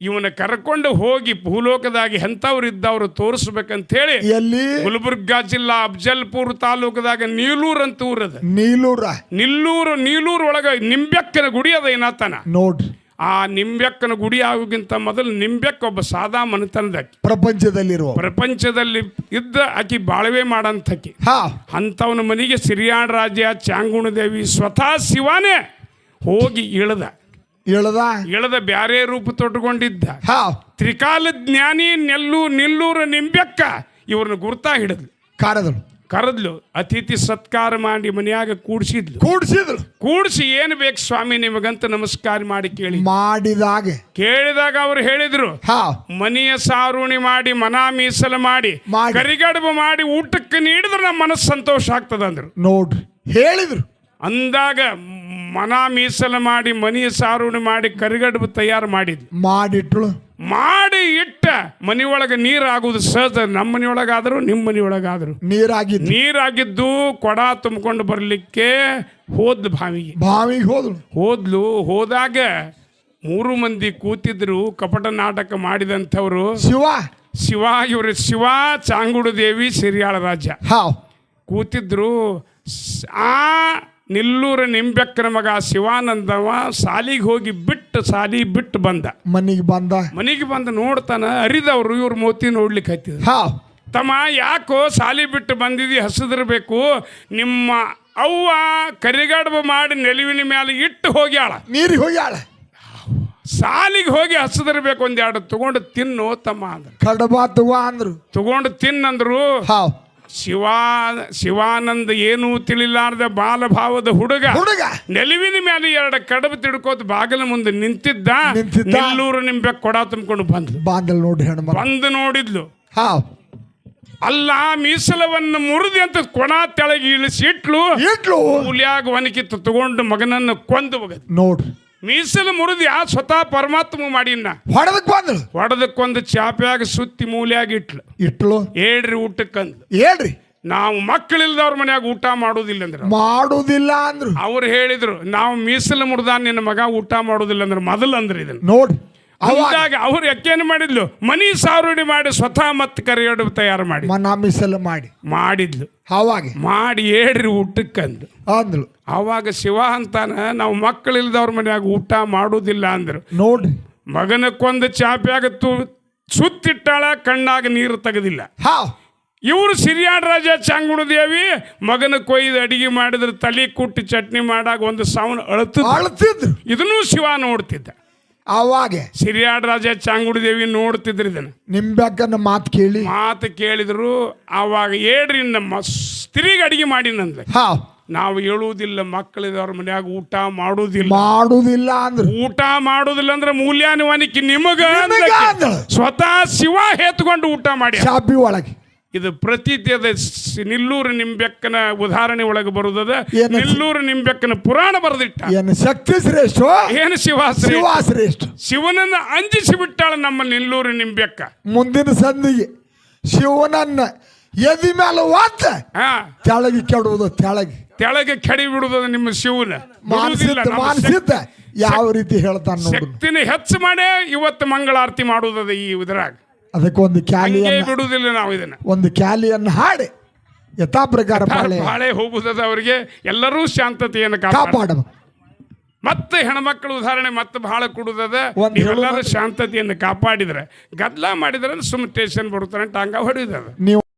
S1: ಇವನ ಕರ್ಕೊಂಡು ಹೋಗಿ ಭೂಲೋಕದಾಗಿ ಎಂಥವ್ರು ಇದ್ದವ್ರು ತೋರಿಸ್ಬೇಕಂತ ಹೇಳಿ
S2: ಎಲ್ಲಿ?
S1: ಗುಲ್ಬರ್ಗಾ ಜಿಲ್ಲಾ ಅಫ್ಜಲ್ಪುರ್ ತಾಲೂಕದಾಗ ನೀಲೂರ್ ಅಂತ ಊರದ.
S2: ನೀಲೂರ.
S1: ನಿಲ್ಲೂರು ನೀಲೂರು ಒಳಗ ನಿಂಬೆಕ್ಕನ ಗುಡಿ ಅದ ಏನಾತನ?
S2: ನೋಡ್ರಿ.
S1: ಆ ನಿಂಬೆಕ್ಕನ ಗುಡಿ ಆಗೋಕ್ಕಿಂತ ಮೊದಲು ನಿಂಬೆಕ್ಕ ಒಬ್ಬ ಸಾದಾ ಮನೆತನದ
S2: ಪ್ರಪಂಚದಲ್ಲಿರುವ.
S1: ಪ್ರಪಂಚದಲ್ಲಿ ಇದ್ದ ಆಕಿ ಬಾಳ್ವೆ ಮಾಡಂತಕಿ.
S2: ಹಾ.
S1: ಅಂಥವನ ಮನೆಗೆ ಸಿರಿಯಾಣ ರಾಜ್ಯ ಚಾಂಗುಣ ದೇವಿ ಸ್ವತಃ ಶಿವಾನೇ ಹೋಗಿ ಇಳ್ದ.
S2: ಇಳದ
S1: ಇಳದ ಬ್ಯಾರೆ ರೂಪ ತೊಟ್ಕೊಂಡಿದ್ದ
S2: ಹಾ.
S1: ತ್ರಿಕಾಲ ಜ್ಞಾನಿ ನೆಲ್ಲು ನಿಲ್ಲೂರ ನಿಂಬೆಕ್ಕ ಇವ್ರನ್ನ ಗುರ್ತಾ ಹಿಡಿದ್ಲು.
S2: ಕಾರದಳು
S1: ಕರೆದ್ಲು ಅತಿಥಿ ಸತ್ಕಾರ ಮಾಡಿ ಮನೆಯಾಗ ಕೂಡಿಸಿದ್ಲು.
S2: ಕೂಡಿಸಿದ್ರು.
S1: ಕೂಡಿಸಿ ಏನು ಬೇಕು ಸ್ವಾಮಿ ನಿಮಗಂತ ನಮಸ್ಕಾರ ಮಾಡಿ ಕೇಳಿ.
S2: ಮಾಡಿದಾಗ
S1: ಕೇಳಿದಾಗ ಅವ್ರು ಹೇಳಿದ್ರು
S2: ಹಾ.
S1: ಮನೆಯ ಸಾರುಣಿ ಮಾಡಿ ಮನ ಮೀಸಲು ಮಾಡಿ
S2: ಮಾಡಿ.
S1: ಕರಿಗಡುಬು ಮಾಡಿ ಊಟಕ್ಕೆ ನೀಡಿದ್ರೆ ನಮ್ಮ ಮನಸ್ಸು ಸಂತೋಷ ಆಗ್ತದ ಅಂದ್ರು
S2: ನೋಡ್ರಿ. ಹೇಳಿದ್ರು.
S1: ಅಂದಾಗ ಮನ ಮೀಸಲು ಮಾಡಿ ಮನಿ ಸಾರುಣಿ ಮಾಡಿ ಕರಿಗಡುಬು ತಯಾರು ಮಾಡಿದ್
S2: ಮಾಡಿಟ್ಳು.
S1: ಮಾಡಿ ಇಟ್ಟ ಮನೆಯೊಳಗೆ ನೀರು ಆಗುದು ಸಹಜ. ನಮ್ಮ ಮನೆಯೊಳಗಾದ್ರು ನಿಮ್ಮ ಮನೆಯೊಳಗಾದ್ರು.
S2: ನೀರಾಗಿ
S1: ನೀರಾಗಿದ್ದು ಕೊಡ ತುಂಬಿಕೊಂಡು ಬರಲಿಕ್ಕೆ ಹೋದ್ ಬಾವಿಗೆ
S2: ಬಾವಿಗೆ ಹೋದ್ಲು
S1: ಹೋದ್ಲು ಹೋದಾಗ ಮೂರು ಮಂದಿ ಕೂತಿದ್ರು ಕಪಟ ನಾಟಕ ಮಾಡಿದಂಥವ್ರು.
S2: ಶಿವ.
S1: ಶಿವ ಇವರು ಶಿವ ಚಾಂಗುಡು ದೇವಿ ಸಿರಿಯಾಳ ರಾಜ್ಯ
S2: ಹಾ
S1: ಕೂತಿದ್ರು ಆ ನಿಲ್ಲೂರ ನಿಂಬೆಕ್ಕನ ಮಗ ಶಿವಾನಂದವ ಸಾಲಿಗೆ ಹೋಗಿ ಬಿಟ್ಟು ಸಾಲಿ ಬಿಟ್ಟು ಬಂದ.
S2: ಮನೆಗೆ ಬಂದ.
S1: ಮನೆಗೆ ಬಂದು ನೋಡ್ತಾನ ಅರಿದವ್ರು ಇವ್ರ ಮೋತಿ ನೋಡ್ಲಿಕ್ಕೆ ಹತ್ತಿದ್ರು
S2: ಹಾ.
S1: ತಮ್ಮ ಯಾಕೋ ಸಾಲಿ ಬಿಟ್ಟು ಬಂದಿದ್ದಿ ಹಸಿದಿರ್ಬೇಕು ನಿಮ್ಮ ಅವ್ವ ಕರಿಗಡಬ ಮಾಡಿ ನೆಲುವಿನ ಮೇಲೆ ಇಟ್ಟು ಹೋಗ್ಯಾಳ.
S2: ನೀರಿಗೆ ಹೋಗ್ಯಾಳ.
S1: ಸಾಲಿಗೆ ಹೋಗಿ ಹಸಿದಿರ್ಬೇಕು ಒಂದೆರಡು ತಗೊಂಡು ತಿನ್ನು ತಮ್ಮ ಅಂದ್ರು.
S2: ಕಡಬ ತಗೋ ಅಂದ್ರು.
S1: ತಗೊಂಡು ತಿನ್ನಂದ್ರು. ಶಿವ ಶಿವಾನಂದ ಏನೂ ತಿಳಿಲಾರ್ದ ಬಾಲಭಾವದ ಹುಡುಗ.
S2: ಹುಡುಗ.
S1: ನೆಲುವಿನ ಮೇಲೆ ಎರಡು ಕಡಬು ತಿಡ್ಕೋತ ಬಾಗಿಲ ಮುಂದೆ ನಿಂತಿದ್ದ. ನೆಲ್ಲೂರು ನಿಂಬೆ ಕೊಡ ತುಂಬಿಕೊಂಡು ಬಂದ್ಲು.
S2: ಬಾಗಿಲು ನೋಡಿ
S1: ಬಂದು ನೋಡಿದ್ಲು.
S2: ಹಾ.
S1: ಅಲ್ಲ ಮೀಸಲವನ್ನು ಮುರಿದು ಅಂತ ಕೊಣ ತೆಳಗೆ ಇಳಿಸಿ ಇಟ್ಲು.
S2: ಇಟ್ಲು
S1: ಹುಲಿಯಾಗ ಒನಕಿತ್ತು ತಗೊಂಡು ಮಗನನ್ನು ಕೊಂದು ಹೋಗದು.
S2: ನೋಡ್ರಿ.
S1: ಮೀಸಲು ಮುರಿದು ಆ ಸ್ವತಃ ಪರಮಾತ್ಮ ಮಾಡಿನ
S2: ಹೊಡೆದಕ್ ಬಂದಳು.
S1: ಹೊಡೆದಕ್ಕೊಂದು ಚಾಪ್ಯಾಗ ಸುತ್ತಿ ಮೂಲೆಯಾಗಿ ಇಟ್ಲು.
S2: ಇಟ್ಲು.
S1: ಹೇಳ್ರಿ ಊಟಕ್ಕಂದ್ಲು
S2: ಹೇಳ್ರಿ.
S1: ನಾವು ಮಕ್ಕಳಿಲ್ದವ್ರ ಮನ್ಯಾಗ ಊಟ ಮಾಡೋದಿಲ್ಲ ಅಂದ್ರೆ.
S2: ಮಾಡುವುದಿಲ್ಲ ಅಂದ್ರು.
S1: ಅವ್ರು ಹೇಳಿದ್ರು ನಾವು ಮೀಸಲು ಮುರಿದ ನಿನ್ನ ಮಗ ಊಟ ಮಾಡೋದಿಲ್ಲ ಅಂದ್ರೆ. ಮೊದಲು ಅಂದ್ರೆ ಇದನ್ನ.
S2: ನೋಡ್ರಿ ಅವಾಗ
S1: ಅವ್ರು ಯಾಕೇನು ಮಾಡಿದ್ಲು? ಮನಿ ಸಾರುಡಿ ಮಾಡಿ ಸ್ವತಃ ಮತ್ತೆ ಕರೆಯೋಡು ತಯಾರು ಮಾಡಿ.
S2: ಮನ ಮಿಸಲ್ ಮಾಡಿ.
S1: ಮಾಡಿದ್ಲು.
S2: ಅವಾಗ
S1: ಮಾಡಿ ಹೇಳ್ರಿ ಊಟಕ್ಕಂದು.
S2: ಅಂದ್ಲು.
S1: ಅವಾಗ ಶಿವ ಅಂತಾನ ನಾವು ಮಕ್ಕಳಿಲ್ದವ್ರ ಮನ್ಯಾಗ ಊಟ ಮಾಡೋದಿಲ್ಲ ಅಂದ್ರು.
S2: ನೋಡ್ರಿ.
S1: ಮಗನಕ್ಕೊಂದು ಚಾಪ್ಯಾಗ ತು ಸುತ್ತಿಟ್ಟಾಳ ಕಣ್ಣಾಗ ನೀರು ತೆಗೆದಿಲ್ಲ.
S2: ಹಾ.
S1: ಇವರು ಸಿರಿಯಾಡ ರಾಜ ಚಾಂಗುಣ ದೇವಿ ಮಗನ ಕೊಯ್ದು ಅಡಿಗೆ ಮಾಡಿದ್ರೆ ತಲೆ ಕುಟ್ಟಿ ಚಟ್ನಿ ಮಾಡಾಗ ಒಂದು ಸೌಂಡ್
S2: ಅಳ್ತಿದ್ರು
S1: ಇದನ್ನೂ ಶಿವ ನೋಡ್ತಿದ್ದ.
S2: ಅವಾಗ
S1: ಸಿರಿಯಾಡ್ ರಾಜ ಚಾಂಗುಡಿ ದೇವಿ ನೋಡ್ತಿದ್ರು ಇದನ್ನ.
S2: ನಿಂಬೆಕ್ಕನ ಮಾತು ಕೇಳಿ.
S1: ಮಾತು ಕೇಳಿದ್ರು ಆವಾಗ ಏಡ್ರಿ ನಮ್ಮ ತಿರುಗಿ ಅಡಿಗೆ ಮಾಡಿ
S2: ನಂದ್ರೆ
S1: ನಾವು ಹೇಳುವುದಿಲ್ಲ ಮಕ್ಕಳಿದವ್ರ ಮನ್ಯಾಗ ಊಟ ಮಾಡುವುದಿಲ್ಲ.
S2: ಮಾಡುವುದಿಲ್ಲ ಅಂದ್ರೆ.
S1: ಊಟ ಮಾಡುದಿಲ್ಲ ಅಂದ್ರೆ ಮೂಲ್ಯಾನುವಾನಿಕೆ ನಿಮಗ. ಸ್ವತಃ ಶಿವ ಹೇತ್ಕೊಂಡು ಊಟ ಮಾಡಿ
S2: ಒಳಗೆ.
S1: ಇದು ಪ್ರತೀತಿಯದ ನಿಲ್ಲೂರು ನಿಂಬೆಕ್ಕನ ಉದಾಹರಣೆ ಒಳಗೆ ಬರುದದ? ನಿಲ್ಲೂರು ನಿಂಬೆಕ್ಕನ ಪುರಾಣ ಬರೆದಿಟ್ಟ.
S2: ಏನು ಶಕ್ತಿ ಶ್ರೇಷ್ಠ?
S1: ಏನು ಶಿವ
S2: ಶಿವ ಶ್ರೇಷ್ಠ.
S1: ಶಿವನನ್ನ ಅಂಜಿಸಿ ಬಿಟ್ಟಾಳ ನಮ್ಮ ನಿಲ್ಲೂರು ನಿಂಬೆಕ್ಕ.
S2: ಮುಂದಿನ ಸಂದಿಗೆ ಶಿವನನ್ನ ಎದಿ ಮೇಲೆ ವಾತ
S1: ತೆಳಗಿ
S2: ತೆಳಗೆ ಕೆಡುವುದು ತೆಳಗೆ.
S1: ತೆಳಗೆ ಕೆಡಿ ಬಿಡುವುದು ನಿಮ್ಮ ಶಿವನ.
S2: ಮಾನಸಿದ್ದ ಯಾವ ರೀತಿ ಹೇಳ್ತಾನೆ
S1: ಶಕ್ತಿನ ಹೆಚ್ಚು ಮಾಡೇ ಇವತ್ತು ಮಂಗಳಾರತಿ ಮಾಡುವುದದ ಈ ಇದ್ರಾಗ.
S2: ಅದಕ್ಕೊಂದು
S1: ಒಂದು
S2: ಕ್ಯಾಲಿಯನ್ನ
S1: ಬಿಡುವುದಿಲ್ಲ ನಾವು ಇದನ್ನ.
S2: ಒಂದು ಕ್ಯಾಲಿಯನ್ನು ಹಾಡಿ. ಯಥಾ ಪ್ರಕಾರ ಬಾಳೆ
S1: ಹೋಗುತ್ತದೆ ಅವರಿಗೆ ಎಲ್ಲರೂ ಶಾಂತತೆಯನ್ನು ಕಾಪಾಡ
S2: ಕಾಪಾಡಬೇಕು
S1: ಮತ್ತೆ ಹೆಣ್ಮಕ್ಳು ಉದಾಹರಣೆ ಮತ್ತೆ ಬಹಳ ಕೊಡುದದ ಎಲ್ಲರೂ ಶಾಂತತೆಯನ್ನು ಕಾಪಾಡಿದ್ರೆ ಗದ್ದಲ ಮಾಡಿದ್ರೆ ಸುಮ್ ಟೇಷನ್ ಬರ್ತಾರೆ ಟಾಂಗ ಹೊಡಿದದ
S2: ನೀವು